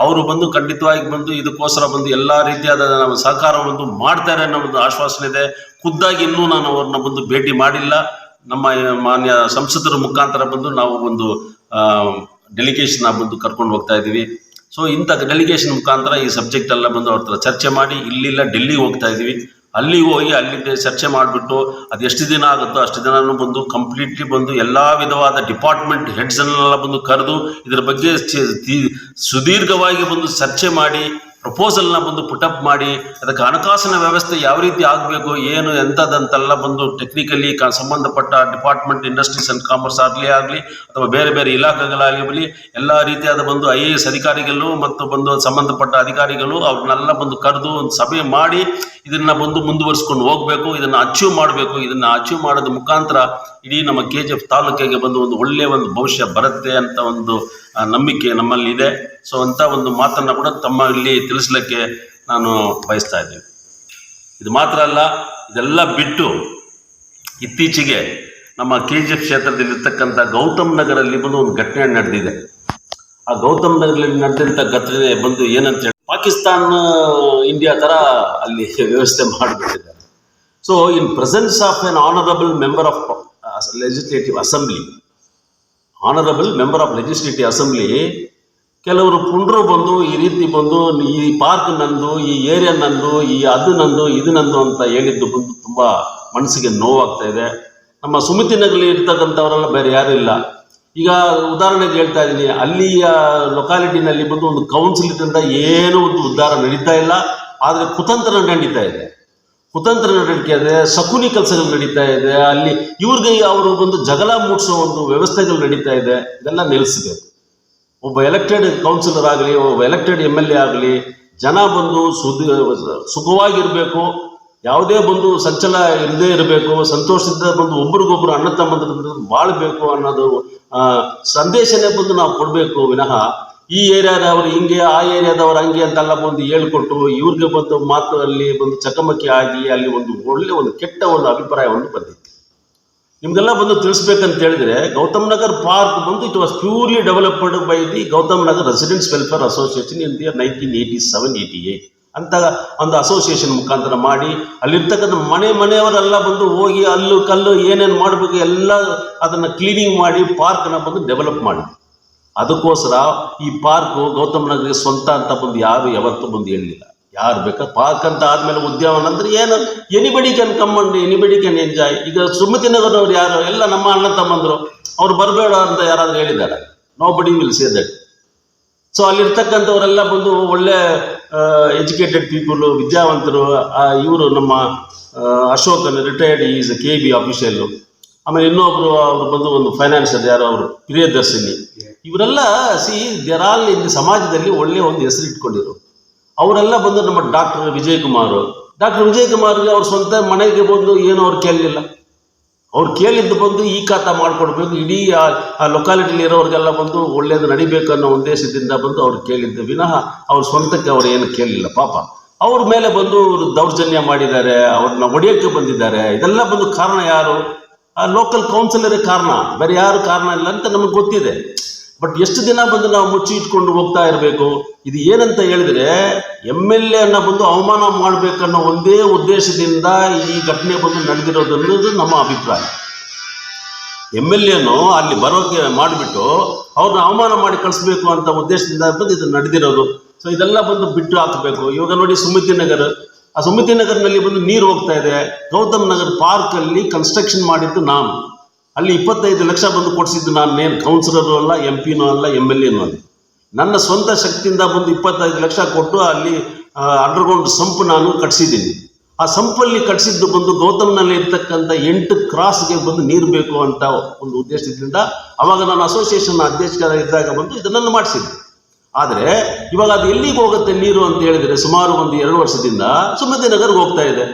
ಅವರು ಬಂದು ಖಂಡಿತವಾಗಿ ಬಂದು ಇದಕ್ಕೋಸ್ಕರ ಬಂದು ಎಲ್ಲ ರೀತಿಯಾದ ಸಹಕಾರ ಬಂದು ಮಾಡ್ತಾರೆ ಅನ್ನೋ ಒಂದು ಆಶ್ವಾಸನೆ ಇದೆ. ಖುದ್ದಾಗಿ ಇನ್ನೂ ನಾನು ಅವ್ರನ್ನ ಬಂದು ಭೇಟಿ ಮಾಡಿಲ್ಲ. ನಮ್ಮ ಮಾನ್ಯ ಸಂಸದರ ಮುಖಾಂತರ ಬಂದು ನಾವು ಒಂದು ಡೆಲಿಗೇಷನ್ ಬಂದು ಕರ್ಕೊಂಡು ಹೋಗ್ತಾ ಇದ್ದೀವಿ. ಸೊ ಇಂಥ ಡೆಲಿಗೇಷನ್ ಮುಖಾಂತರ ಈ ಸಬ್ಜೆಕ್ಟ್ ಎಲ್ಲ ಬಂದು ಅವ್ರ ಹತ್ರ ಚರ್ಚೆ ಮಾಡಿ, ಇಲ್ಲಿಲ್ಲ ಡೆಲ್ಲಿಗೆ ಹೋಗ್ತಾ ಇದ್ದೀವಿ. ಅಲ್ಲಿ ಹೋಗಿ ಅಲ್ಲಿ ಚರ್ಚೆ ಮಾಡಿಬಿಟ್ಟು, ಅದು ಎಷ್ಟು ದಿನ ಆಗುತ್ತೋ ಅಷ್ಟು ದಿನನೂ ಬಂದು ಕಂಪ್ಲೀಟ್ಲಿ ಬಂದು ಎಲ್ಲ ವಿಧವಾದ ಡಿಪಾರ್ಟ್ಮೆಂಟ್ ಹೆಡ್ಸನ್ನೆಲ್ಲ ಬಂದು ಕರೆದು ಇದರ ಬಗ್ಗೆ ಸುದೀರ್ಘವಾಗಿ ಬಂದು ಚರ್ಚೆ ಮಾಡಿ ಪ್ರಪೋಸಲ್ನ ಬಂದು ಪುಟಪ್ ಮಾಡಿ, ಅದಕ್ಕೆ ಹಣಕಾಸಿನ ವ್ಯವಸ್ಥೆ ಯಾವ ರೀತಿ ಆಗಬೇಕು, ಏನು ಎಂಥದ್ದಂತೆಲ್ಲ ಬಂದು ಟೆಕ್ನಿಕಲಿ ಸಂಬಂಧಪಟ್ಟ ಡಿಪಾರ್ಟ್ಮೆಂಟ್ ಇಂಡಸ್ಟ್ರೀಸ್ ಆ್ಯಂಡ್ ಕಾಮರ್ಸ್ ಆಗಲಿ ಆಗಲಿ, ಅಥವಾ ಬೇರೆ ಬೇರೆ ಇಲಾಖೆಗಳಾಗಲಿ ಎಲ್ಲ ರೀತಿಯಾದ ಬಂದು ಐ ಎ ಎಸ್ ಅಧಿಕಾರಿಗಳು ಮತ್ತು ಬಂದು ಸಂಬಂಧಪಟ್ಟ ಅಧಿಕಾರಿಗಳು ಅವ್ರನ್ನೆಲ್ಲ ಬಂದು ಕರೆದು ಒಂದು ಸಭೆ ಮಾಡಿ, ಇದನ್ನ ಬಂದು ಮುಂದುವರಿಸ್ಕೊಂಡು ಹೋಗಬೇಕು, ಇದನ್ನ ಅಚೀವ್ ಮಾಡಬೇಕು, ಇದನ್ನ ಅಚೀವ್ ಮಾಡೋದ ಮುಖಾಂತರ ಇಡೀ ನಮ್ಮ ಕೆ ಜಿ ಎಫ್ ತಾಲೂಕಿಗೆ ಬಂದು ಒಂದು ಒಳ್ಳೆಯ ಒಂದು ಭವಿಷ್ಯ ಬರುತ್ತೆ ಅಂತ ಒಂದು ನಂಬಿಕೆ ನಮ್ಮಲ್ಲಿ ಇದೆ ಸೊ ಅಂತ ಒಂದು ಮಾತನ್ನು ಕೂಡ ತಮ್ಮಲ್ಲಿ ತಿಳಿಸ್ಲಿಕ್ಕೆ ನಾನು ಬಯಸ್ತಾ ಇದ್ದೀನಿ. ಇದು ಮಾತ್ರ ಅಲ್ಲ, ಇದೆಲ್ಲ ಬಿಟ್ಟು ಇತ್ತೀಚೆಗೆ ನಮ್ಮ ಕೆ ಜಿ ಎಫ್ ಕ್ಷೇತ್ರದಲ್ಲಿರ್ತಕ್ಕಂಥ ಗೌತಮ್ ನಗರಲ್ಲಿ ಬಂದು ಒಂದು ಘಟನೆ ನಡೆದಿದೆ. ಆ ಗೌತಮ್ ನಗರಲ್ಲಿ ನಡೆದಂಥ ಘಟನೆ ಬಂದು ಏನಂತ ಹೇಳಿ, ಪಾಕಿಸ್ತಾನ, ಇಂಡಿಯಾ ಥರ ಅಲ್ಲಿ ವ್ಯವಸ್ಥೆ ಮಾಡಿಬಿಟ್ಟಿದ್ದಾರೆ. So in presence of an honourable member of legislative assembly honourable member of legislative assembly ಕೆಲವರು ಪುಂಡ್ರು ಬಂದು ಈ ರೀತಿ ಬಂದು ಈ ಪಾರ್ಕ್ ನಂದು, ಈ ಏರಿಯಾ ನಂದು, ಈ ಅದು ನಂದು, ಇದು ನಂದು ಅಂತ ಹೇಳಿದ್ದು ಬಂದು ತುಂಬ ಮನಸ್ಸಿಗೆ ನೋವಾಗ್ತಾ ಇದೆ. ನಮ್ಮ ಸುಮಿತಿನಲ್ಲಿ ಇರ್ತಕ್ಕಂಥವರೆಲ್ಲ ಬೇರೆ ಯಾರೂ ಇಲ್ಲ. ಈಗ ಉದಾಹರಣೆಗೆ ಹೇಳ್ತಾ ಇದ್ದೀನಿ, ಅಲ್ಲಿಯ ಲೊಕಾಲಿಟಿನಲ್ಲಿ ಬಂದು ಒಂದು ಕೌನ್ಸಿಲಿಂದ ಏನೂ ಒಂದು ಉದ್ಧಾರ ನಡೀತಾ ಇಲ್ಲ. ಆದರೆ ಕುತಂತ್ರ ನಡೀತಾ ಇದೆ. ಕುತಂತ್ರ ನಡೀತಾ ಇದೆ ಸಕುನಿ ಕೆಲಸಗಳು ನಡೀತಾ ಇದೆ, ಅಲ್ಲಿ ಇವ್ರಿಗೆ ಅವರು ಒಂದು ಜಗಳ ಮೂಡಿಸೋ ಒಂದು ವ್ಯವಸ್ಥೆಗಳು ನಡೀತಾ ಇದೆ, ಇದೆಲ್ಲ ನಿಲ್ಲಿಸಬೇಕು ಒಬ್ಬ ಎಲೆಕ್ಟೆಡ್ ಕೌನ್ಸಿಲರ್ ಆಗಲಿ, ಒಬ್ಬ ಎಲೆಕ್ಟೆಡ್ ಎಂ ಎಲ್ ಎ ಆಗಲಿ, ಜನ ಬಂದು ಸುದ್ದಿ, ಸುಖವಾಗಿರಬೇಕು, ಯಾವುದೇ ಬಂದು ಸಂಚಲ ಇಲ್ಲದೇ ಇರಬೇಕು, ಸಂತೋಷದಿಂದ ಬಂದು ಒಬ್ರಿಗೊಬ್ರು ಅಣ್ಣ ತಮ್ಮಂದ್ರ ಬಾಳ್ಬೇಕು ಅನ್ನೋದು ಸಂದೇಶನೇ ಬಂದು ನಾವು ಕೊಡಬೇಕು, ವಿನಃ ಈ ಏರಿಯಾದವರು ಹಿಂಗೆ, ಆ ಏರಿಯಾದವರು ಹಂಗೆ ಅಂತೆಲ್ಲ ಬಂದು ಹೇಳ್ಕೊಟ್ಟು ಇವ್ರಿಗೆ ಬಂದು ಮಾತು ಅಲ್ಲಿ ಬಂದು ಚಕಮಕಿ ಆಗಿ ಅಲ್ಲಿ ಒಂದು ಒಳ್ಳೆ ಒಂದು ಕೆಟ್ಟ ಒಂದು ಅಭಿಪ್ರಾಯವನ್ನು ಬಂದಿತ್ತು. ನಿಮ್ಗೆಲ್ಲ ಬಂದು ತಿಳಿಸ್ಬೇಕಂತ ಹೇಳಿದ್ರೆ ಗೌತಮ್ ನಗರ್ ಪಾರ್ಕ್ ಬಂದು it was purely developed by the Gautam Nagar residence welfare association in the year nineteen eighty seven, eighty eight. ಅಂತ ಒಂದು ಅಸೋಸಿಯೇಷನ್ ಮುಖಾಂತರ ಮಾಡಿ ಅಲ್ಲಿರ್ತಕ್ಕಂಥ ಮನೆ ಮನೆಯವರೆಲ್ಲ ಬಂದು ಹೋಗಿ ಅಲ್ಲು ಕಲ್ಲು ಏನೇನು ಮಾಡಬೇಕು ಎಲ್ಲ ಅದನ್ನು ಕ್ಲೀನಿಂಗ್ ಮಾಡಿ ಪಾರ್ಕ್ನ ಬಂದು ಡೆವಲಪ್ ಮಾಡಿ ಅದಕ್ಕೋಸ್ಕರ ಈ ಪಾರ್ಕು ಗೌತಮ್ ನಗರಿಗೆ ಸ್ವಂತ ಅಂತ ಬಂದು ಯಾರು ಯಾವತ್ತು ಬಂದು ಹೇಳಲಿಲ್ಲ ಯಾರು ಬೇಕಾ? ಪಾರ್ಕ್ ಅಂತ ಆದಮೇಲೆ ಉದ್ಯಾನವನ ಅಂದ್ರೆ ಏನು? Anybody can come and anybody can enjoy ಈಗ ಸುಮತಿ ನಗರದವ್ರು ಯಾರು? ಎಲ್ಲ ನಮ್ಮ ಅಣ್ಣ ತಮ್ಮಂದ್ರು. ಅವ್ರು ಬರಬೇಡ ಅಂತ ಯಾರಾದ್ರೂ ಹೇಳಿದ್ದಾರೆ? Nobody will say that so ಅಲ್ಲಿರ್ತಕ್ಕಂಥವರೆಲ್ಲ ಬಂದು ಒಳ್ಳೆ ಎಜುಕೇಟೆಡ್ ಪೀಪಲು ವಿದ್ಯಾವಂತರು ಇವರು ನಮ್ಮ Ashokan retired is a K B official ಆಮೇಲೆ ಇನ್ನೊಬ್ರು ಅವ್ರು ಬಂದು ಒಂದು ಫೈನಾನ್ಷಿಯಲ್ ಯಾರು ಅವರು, ಪ್ರಿಯದರ್ಶಿನಿ. ಇವರೆಲ್ಲ ಸಿ ದೇರ್ ಇಲ್ಲಿ ಸಮಾಜದಲ್ಲಿ ಒಳ್ಳೆಯ ಒಂದು ಹೆಸರು ಇಟ್ಕೊಂಡಿರು ಅವರೆಲ್ಲ ಬಂದು ನಮ್ಮ ಡಾಕ್ಟರ್ ವಿಜಯ್ ಕುಮಾರ್ ಡಾಕ್ಟರ್ ವಿಜಯ್ ಕುಮಾರ್ಗೆ ಅವ್ರ ಸ್ವಂತ ಮನೆಗೆ ಬಂದು ಏನು ಅವ್ರು ಕೇಳಲಿಲ್ಲ. ಅವ್ರು ಕೇಳಿದ್ದು ಬಂದು ಈ ಖಾತ ಮಾಡಿಕೊಡ್ಬೇಕು, ಇಡೀ ಆ ಲೊಕಾಲಿಟಿಲಿ ಇರೋರಿಗೆಲ್ಲ ಬಂದು ಒಳ್ಳೆಯದು ನಡಿಬೇಕು ಅನ್ನೋ ಉದ್ದೇಶದಿಂದ ಬಂದು ಅವ್ರು ಕೇಳಿದ್ದು. ವಿನಃ ಅವ್ರ ಸ್ವಂತಕ್ಕೆ ಅವ್ರು ಏನು ಕೇಳಲಿಲ್ಲ, ಪಾಪ. ಅವ್ರ ಮೇಲೆ ಬಂದು ದೌರ್ಜನ್ಯ ಮಾಡಿದ್ದಾರೆ, ಅವ್ರನ್ನ ಒಡೆಯೋಕ್ಕೆ ಬಂದಿದ್ದಾರೆ. ಇದೆಲ್ಲ ಬಂದು ಕಾರಣ ಯಾರು? ಆ ಲೋಕಲ್ ಕೌನ್ಸಿಲರ್ ಕಾರಣ. ಬೇರೆ ಯಾರು ಕಾರಣ ಇಲ್ಲ ಅಂತ ನಮಗೆ ಗೊತ್ತಿದೆ. ಬಟ್ ಎಷ್ಟು ದಿನ ಬಂದು ನಾವು ಮುಚ್ಚಿ ಇಟ್ಕೊಂಡು ಹೋಗ್ತಾ ಇರಬೇಕು? ಇದು ಏನಂತ ಹೇಳಿದ್ರೆ ಎಂ ಎಲ್ ಎನ್ನ ಬಂದು ಅವಮಾನ ಮಾಡಬೇಕನ್ನೋ ಒಂದೇ ಉದ್ದೇಶದಿಂದ ಈ ಘಟನೆ ಬಂದು ನಡೆದಿರೋದು ಅನ್ನೋದು ನಮ್ಮ ಅಭಿಪ್ರಾಯ. ಎಂ ಎಲ್ ಎನು ಅಲ್ಲಿ ಬರೋಕೆ ಮಾಡಿಬಿಟ್ಟು ಅವ್ರನ್ನ ಅವಮಾನ ಮಾಡಿ ಕಳಿಸ್ಬೇಕು ಅಂತ ಉದ್ದೇಶದಿಂದ ಬಂದು ಇದು ನಡೆದಿರೋದು. ಸೊ ಇದೆಲ್ಲ ಬಂದು ಬಿಟ್ಟು ಹಾಕಬೇಕು. ಇವಾಗ ನೋಡಿ ಸುಮಿತಿ ನಗರ್. ಆ ಸಮಿತಿ ನಗರ್ನಲ್ಲಿ ಬಂದು ನೀರು ಹೋಗ್ತಾ ಇದೆ. ಗೌತಮ್ ನಗರ್ ಪಾರ್ಕ್ ಅಲ್ಲಿ ಕನ್ಸ್ಟ್ರಕ್ಷನ್ ಮಾಡಿದ್ದು ನಾನು. ಅಲ್ಲಿ ಇಪ್ಪತ್ತೈದು ಲಕ್ಷ ಬಂದು ಕೊಡಿಸಿದ್ದು ನಾನು ಏನು ಕೌನ್ಸಿಲರು ಅಲ್ಲ ಎಂ ಪಿನೂ ಅಲ್ಲ ಎಂ ಎಲ್ ಎನೂ ಅಲ್ಲ. ನನ್ನ ಸ್ವಂತ ಶಕ್ತಿಯಿಂದ ಬಂದು ಇಪ್ಪತ್ತೈದು ಲಕ್ಷ ಕೊಟ್ಟು ಅಲ್ಲಿ ಅಂಡರ್ಗ್ರೌಂಡ್ ಸಂಪ್ ನಾನು ಕಟ್ಸಿದ್ದೀನಿ. ಆ ಸಂಪಲ್ಲಿ ಕಟ್ಸಿದ್ದು ಬಂದು ಗೌತಮ್ನಲ್ಲಿ ಇರ್ತಕ್ಕಂಥ ಎಂಟು ಕ್ರಾಸ್ಗೆ ಬಂದು ನೀರು ಬೇಕು ಅಂತ ಒಂದು ಉದ್ದೇಶದಿಂದ ಅವಾಗ ನಾನು ಅಸೋಸಿಯೇಷನ್ ಅಧ್ಯಕ್ಷರ ಇದ್ದಾಗ ಬಂದು ಇದನ್ನು ಮಾಡಿಸಿದ್ದೆ. ಆದರೆ ಇವಾಗ ಅದು ಎಲ್ಲಿಗೆ ಹೋಗುತ್ತೆ ನೀರು ಅಂತ ಹೇಳಿದರೆ ಸುಮಾರು ಒಂದು ಎರಡು ವರ್ಷದಿಂದ ಸುಮತಿ ನಗರ್ಗೆ ಹೋಗ್ತಾ ಇದೆ.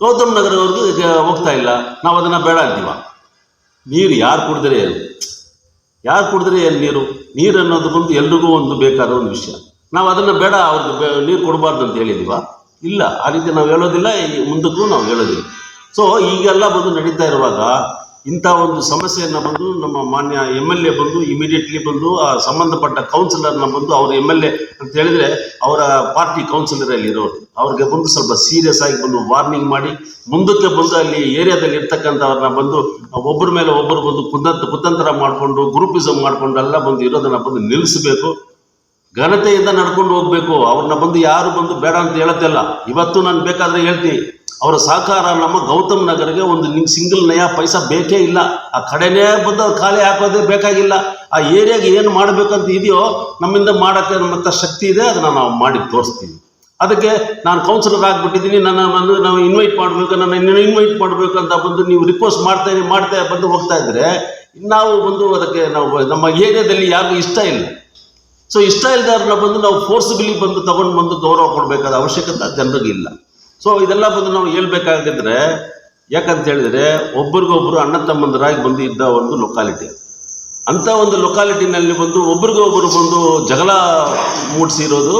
ಗೌತಮ್ ನಗರವರೆಗೂ ಹೋಗ್ತಾ ಇಲ್ಲ. ನಾವು ಅದನ್ನು ಬೇಡ ಅಂತೀವ. ನೀರು ಯಾರು ಕುಡಿದ್ರೆ ಏನು? ಯಾರು ಕುಡಿದ್ರೆ ಏನು ನೀರು? ನೀರು ಅನ್ನೋದು ಬಂದು ಎಲ್ರಿಗೂ ಒಂದು ಬೇಕಾದ ಒಂದು ವಿಷಯ. ನಾವು ಅದನ್ನು ಬೇಡ ಅವ್ರಿಗೆ ನೀರು ಕೊಡಬಾರ್ದು ಅಂತ ಹೇಳಿದೀವ. ಇಲ್ಲ, ಆ ರೀತಿ ನಾವು ಹೇಳೋದಿಲ್ಲ ಮುಂದಕ್ಕೂ ನಾವು ಹೇಳೋದಿಲ್ಲ. ಸೊ ಈಗೆಲ್ಲ ಬಂದು ನಡೀತಾ ಇರುವಾಗ ಇಂಥ ಒಂದು ಸಮಸ್ಯೆಯನ್ನು ಬಂದು ನಮ್ಮ ಮಾನ್ಯ ಎಂ ಎಲ್ ಎ ಬಂದು ಇಮಿಡಿಯೇಟ್ಲಿ ಬಂದು, ಆ ಸಂಬಂಧಪಟ್ಟ ಕೌನ್ಸಿಲರ್ನ ಬಂದು ಅವ್ರ ಎಂ ಎಲ್ ಎ ಅಂತ ಹೇಳಿದ್ರೆ ಅವರ ಪಾರ್ಟಿ ಕೌನ್ಸಿಲರ್ ಅಲ್ಲಿ ಇರೋರು. ಅವ್ರಿಗೆ ಬಂದು ಸ್ವಲ್ಪ ಸೀರಿಯಸ್ ಆಗಿ ಬಂದು ವಾರ್ನಿಂಗ್ ಮಾಡಿ, ಮುಂದಕ್ಕೆ ಬಂದು ಅಲ್ಲಿ ಏರಿಯಾದಲ್ಲಿ ಇರ್ತಕ್ಕಂಥವ್ರನ್ನ ಬಂದು ಒಬ್ಬರ ಮೇಲೆ ಒಬ್ಬರು ಬಂದು ಕುತಂತ ಕುತಂತ್ರ ಮಾಡಿಕೊಂಡು ಗ್ರೂಪಿಸಮ್ ಮಾಡಿಕೊಂಡು ಎಲ್ಲ ಬಂದು ಇರೋದನ್ನ ಬಂದು ನಿಲ್ಲಿಸಬೇಕು. ಘನತೆಯಿಂದ ನಡ್ಕೊಂಡು ಹೋಗ್ಬೇಕು. ಅವ್ರನ್ನ ಬಂದು ಯಾರು ಬಂದು ಬೇಡ ಅಂತ ಹೇಳತ್ತೆಲ್ಲ ಇವತ್ತು ನಾನು ಬೇಕಾದ್ರೆ ಹೇಳ್ತೀನಿ. ಅವರ ಸಹಕಾರ ನಮ್ಮ ಗೌತಮ್ ನಗರ್ಗೆ ಒಂದು ನಿಮ್ಗೆ ಸಿಂಗಲ್ ನಯ ಪೈಸಾ ಬೇಕೇ ಇಲ್ಲ. ಆ ಕಡೆನೇ ಬಂದು ಖಾಲಿ ಹಾಕೋದೇ ಬೇಕಾಗಿಲ್ಲ. ಆ ಏರಿಯಾಗೆ ಏನು ಮಾಡಬೇಕಂತ ಇದೆಯೋ ನಮ್ಮಿಂದ ಮಾಡೋಕ್ಕೆ ನಮ್ಮ ಶಕ್ತಿ ಇದೆ, ಅದನ್ನ ನಾವು ಮಾಡಿ ತೋರಿಸ್ತೀವಿ. ಅದಕ್ಕೆ ನಾನು ಕೌನ್ಸಿಲರ್ ಆಗಿಬಿಟ್ಟಿದ್ದೀನಿ. ನನ್ನ ಬಂದು ನಾವು ಇನ್ವೈಟ್ ಮಾಡಬೇಕು, ನನ್ನ ಇನ್ವೈಟ್ ಮಾಡಬೇಕು ಅಂತ ಬಂದು ನೀವು ರಿಕ್ವೆಸ್ಟ್ ಮಾಡ್ತಾ ಮಾಡ್ತಾ ಬಂದು ಹೋಗ್ತಾ ಇದ್ರೆ ನಾವು ಬಂದು ಅದಕ್ಕೆ ನಾವು ನಮ್ಮ ಏರಿಯಾದಲ್ಲಿ ಯಾರಿಗೂ ಇಷ್ಟ ಇಲ್ಲ. ಸೊ ಇಷ್ಟ ಇಲ್ಲದಾರನ್ನ ಬಂದು ನಾವು ಫೋರ್ಸ್ಬಲಿ ಬಂದು ತಗೊಂಡು ಬಂದು ಗೌರವ ಕೊಡಬೇಕಾದ ಅವಶ್ಯಕತೆ ಜನರಿಗೆ ಇಲ್ಲ. ಸೊ ಇದೆಲ್ಲ ಬಂದು ನಾವು ಹೇಳ್ಬೇಕಾಗಿದ್ರೆ ಯಾಕಂತ ಹೇಳಿದ್ರೆ ಒಬ್ರಿಗೊಬ್ರು ಅಣ್ಣ ತಮ್ಮಂದರಾಗಿ ಬಂದು ಇದ್ದ ಒಂದು ಲೊಕಾಲಿಟಿ ಅಂತ ಒಂದು ಲೊಕಾಲಿಟಿನಲ್ಲಿ ಬಂದು ಒಬ್ರಿಗೊಬ್ರು ಬಂದು ಜಗಳ ಮೂಡಿಸಿರೋದು,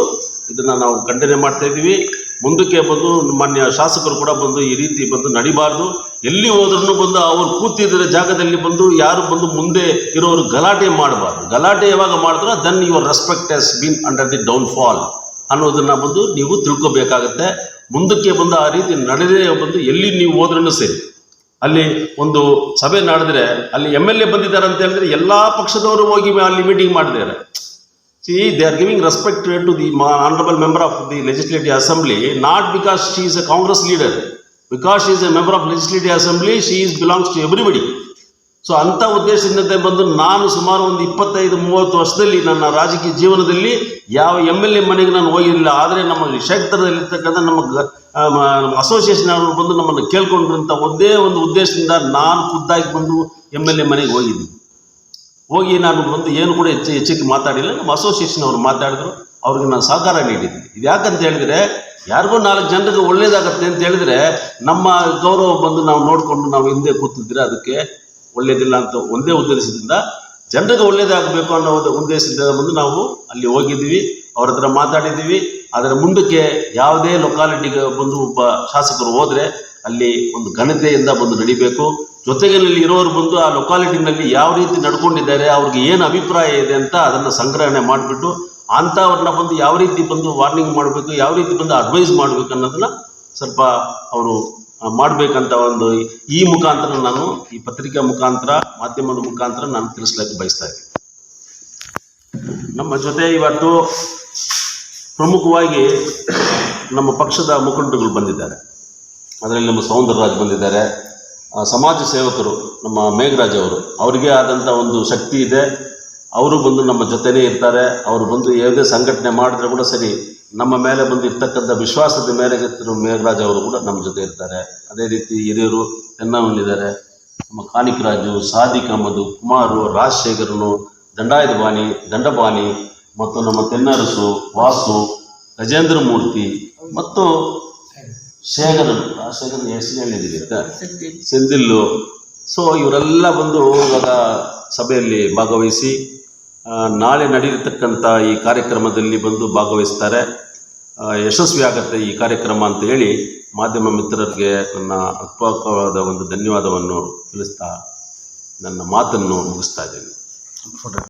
ಇದನ್ನ ನಾವು ಖಂಡನೆ ಮಾಡ್ತಾ ಇದ್ದೀವಿ. ಮುಂದಕ್ಕೆ ಬಂದು ಮಾನ್ಯ ಶಾಸಕರು ಕೂಡ ಬಂದು ಈ ರೀತಿ ಬಂದು ನಡಿಬಾರ್ದು. ಎಲ್ಲಿ ಹೋದ್ರೂ ಬಂದು ಅವ್ರು ಕೂತಿದ್ದ ಜಾಗದಲ್ಲಿ ಬಂದು ಯಾರು ಬಂದು ಮುಂದೆ ಇರೋರು ಗಲಾಟೆ ಮಾಡಬಾರ್ದು. ಗಲಾಟೆ ಯಾವಾಗ ಮಾಡಿದ್ರೆ then your respect has been under the downfall ಅನ್ನೋದನ್ನ ಬಂದು ನೀವು ತಿಳ್ಕೊಬೇಕಾಗತ್ತೆ. ಮುಂದಕ್ಕೆ ಬಂದ ಆ ರೀತಿ ನಡೆದೇ ಬಂದು ಎಲ್ಲಿ ನೀವು ಹೋದ್ರೂ ಸರಿ. ಅಲ್ಲಿ ಒಂದು ಸಭೆ ನಡೆದ್ರೆ ಅಲ್ಲಿ ಎಂ ಎಲ್ ಎ ಬಂದಿದ್ದಾರೆ ಅಂತ ಹೇಳಿದ್ರೆ ಎಲ್ಲಾ ಪಕ್ಷದವರು ಹೋಗಿ ಅಲ್ಲಿ ಮೀಟಿಂಗ್ ಮಾಡಿದ್ದಾರೆ. See they are giving respect to the honourable member of the legislative assembly not because she is a Congress leader because she is a member of legislative assembly she is belongs to everybody so ಅಂಥ ಉದ್ದೇಶದಿಂದ ಬಂದು ನಾನು ಸುಮಾರು ಒಂದು ಇಪ್ಪತ್ತೈದು, ಮೂವತ್ತು ವರ್ಷದಲ್ಲಿ ನನ್ನ ರಾಜಕೀಯ ಜೀವನದಲ್ಲಿ ಯಾವ ಎಂ ಎಲ್ ಎ ಮನೆಗೆ ನಾನು ಹೋಗಿರಲಿಲ್ಲ. ಆದರೆ ನಮ್ಮ ಕ್ಷೇತ್ರದಲ್ಲಿರ್ತಕ್ಕಂಥ ನಮ್ಮ ಅಸೋಸಿಯೇಷನ್ ಅವರು ಬಂದು ನಮ್ಮನ್ನು ಕೇಳ್ಕೊಂಡಿರುವಂಥ ಒಂದೇ ಒಂದು ಉದ್ದೇಶದಿಂದ ನಾನು ಖುದ್ದಾಗಿ ಬಂದು ಎಂ ಎಲ್ ಎ ಮನೆಗೆ ಹೋಗಿದ್ದೀನಿ ಹೋಗಿ ನಾನು ಬಂದು ಏನು ಕೂಡ ಹೆಚ್ಚು, ಹೆಚ್ಚಿಗೆ ಮಾತಾಡಿಲ್ಲ. ನಮ್ಮ ಅಸೋಸಿಯೇಷನ್ ಅವರು ಮಾತಾಡಿದ್ರು. ಅವ್ರಿಗೆ ನಾನು ಸಹಕಾರ ನೀಡಿದ್ದೀನಿ ಇದು ಯಾಕಂತ ಹೇಳಿದ್ರೆ, ಯಾರಿಗೋ ನಾಲ್ಕು ಜನರಿಗೆ ಒಳ್ಳೇದಾಗತ್ತೆ ಅಂತ ಹೇಳಿದ್ರೆ, ನಮ್ಮ ಗೌರವ ಬಂದು ನಾವು ನೋಡಿಕೊಂಡು ನಾವು ಹಿಂದೆ ಕೂತಿದ್ರೆ ಅದಕ್ಕೆ ಒಳ್ಳೇದಿಲ್ಲ ಅಂತ ಒಂದೇ ಉದ್ದೇಶದಿಂದ ಜನರಿಗೆ ಒಳ್ಳೇದಾಗಬೇಕು ಅನ್ನೋ ಒಂದು ಉದ್ದೇಶದಿಂದ ಬಂದು ನಾವು ಅಲ್ಲಿ ಹೋಗಿದ್ದೀವಿ, ಅವ್ರ ಹತ್ರ ಮಾತಾಡಿದ್ದೀವಿ. ಅದರ ಮುಂದಕ್ಕೆ ಯಾವುದೇ ಲೊಕಾಲಿಟಿಗೆ ಬಂದು ಒಬ್ಬ ಶಾಸಕರು ಹೋದರೆ ಅಲ್ಲಿ ಒಂದು ಘನತೆಯಿಂದ ಬಂದು ನಡಿಬೇಕು. ಜೊತೆಗಿನಲ್ಲಿ ಇರೋರು ಬಂದು ಆ ಲೊಕಾಲಿಟಿನಲ್ಲಿ ಯಾವ ರೀತಿ ನಡ್ಕೊಂಡಿದ್ದಾರೆ, ಅವ್ರಿಗೆ ಏನು ಅಭಿಪ್ರಾಯ ಇದೆ ಅಂತ ಅದನ್ನು ಸಂಗ್ರಹಣೆ ಮಾಡಿಬಿಟ್ಟು ಅಂಥವ್ರನ್ನ ಬಂದು ಯಾವ ರೀತಿ ಬಂದು ವಾರ್ನಿಂಗ್ ಮಾಡಬೇಕು, ಯಾವ ರೀತಿ ಬಂದು ಅಡ್ವೈಸ್ ಮಾಡಬೇಕು ಅನ್ನೋದನ್ನ ಸ್ವಲ್ಪ ಅವರು ಮಾಡಬೇಕಂತ ಒಂದು ಈ ಮುಖಾಂತರ ನಾನು, ಈ ಪತ್ರಿಕಾ ಮುಖಾಂತರ, ಮಾಧ್ಯಮದ ಮುಖಾಂತರ ನಾನು ತಿಳಿಸ್ಲಿಕ್ಕೆ ಬಯಸ್ತಾ ನಮ್ಮ ಜೊತೆ ಇವತ್ತು ಪ್ರಮುಖವಾಗಿ ನಮ್ಮ ಪಕ್ಷದ ಮುಖಂಡರುಗಳು ಬಂದಿದ್ದಾರೆ. ಅದರಲ್ಲಿ ನಮ್ಮ ಸೌಂದರರಾಜ್ ಬಂದಿದ್ದಾರೆ. ಸಮಾಜ ಸೇವಕರು ನಮ್ಮ ಮೇಘರಾಜ್ ಅವರು. ಅವರಿಗೆ ಆದಂಥ ಒಂದು ಶಕ್ತಿ ಇದೆ. ಅವರು ಬಂದು ನಮ್ಮ ಜೊತೆನೇ ಇರ್ತಾರೆ ಅವರು ಬಂದು ಯಾವುದೇ ಸಂಘಟನೆ ಮಾಡಿದ್ರೆ ಕೂಡ ಸರಿ ನಮ್ಮ ಮೇಲೆ ಬಂದು ಇರ್ತಕ್ಕಂಥ ವಿಶ್ವಾಸದ ಮೇರೆಗೆ ಮೇಘರಾಜ್ ಅವರು ಕೂಡ ನಮ್ಮ ಜೊತೆ ಇರ್ತಾರೆ. ಅದೇ ರೀತಿ ಹಿರಿಯರು ಇದ್ದಾರೆ ನಮ್ಮ ಕಾಣಿಕರಾಜು ಸಾದಿಕ್ ಅಹಮದು ಕುಮಾರು ರಾಜಶೇಖರನು ದಂಡಾಯದ ಬಾಣಿ ದಂಡಪಾಣಿ ಮತ್ತು ನಮ್ಮ ತೆನ್ನರಸು ವಾಸು ಗಜೇಂದ್ರ ಮೂರ್ತಿ ಮತ್ತು ಶೇಖರನ್ ರಾಜಶೇಖರನ್ ಹೆಸರು ಹೇಳಿದ್ದೀವಿ ಸೆಂದಿಲ್ಲು. ಸೊ ಇವರೆಲ್ಲ ಬಂದು ಇವಾಗ ಸಭೆಯಲ್ಲಿ ಭಾಗವಹಿಸಿ ನಾಳೆ ನಡೆಯತಕ್ಕಂಥ ಈ ಕಾರ್ಯಕ್ರಮದಲ್ಲಿ ಬಂದು ಭಾಗವಹಿಸ್ತಾರೆ. ಯಶಸ್ವಿ ಆಗುತ್ತೆ ಈ ಕಾರ್ಯಕ್ರಮ ಅಂತ ಹೇಳಿ ಮಾಧ್ಯಮ ಮಿತ್ರರಿಗೆ ನನ್ನ ಅತ್ಪಕವಾದ ಒಂದು ಧನ್ಯವಾದವನ್ನು ತಿಳಿಸ್ತಾ ನನ್ನ ಮಾತನ್ನು ಮುಗಿಸ್ತಾ ಇದ್ದೇನೆ.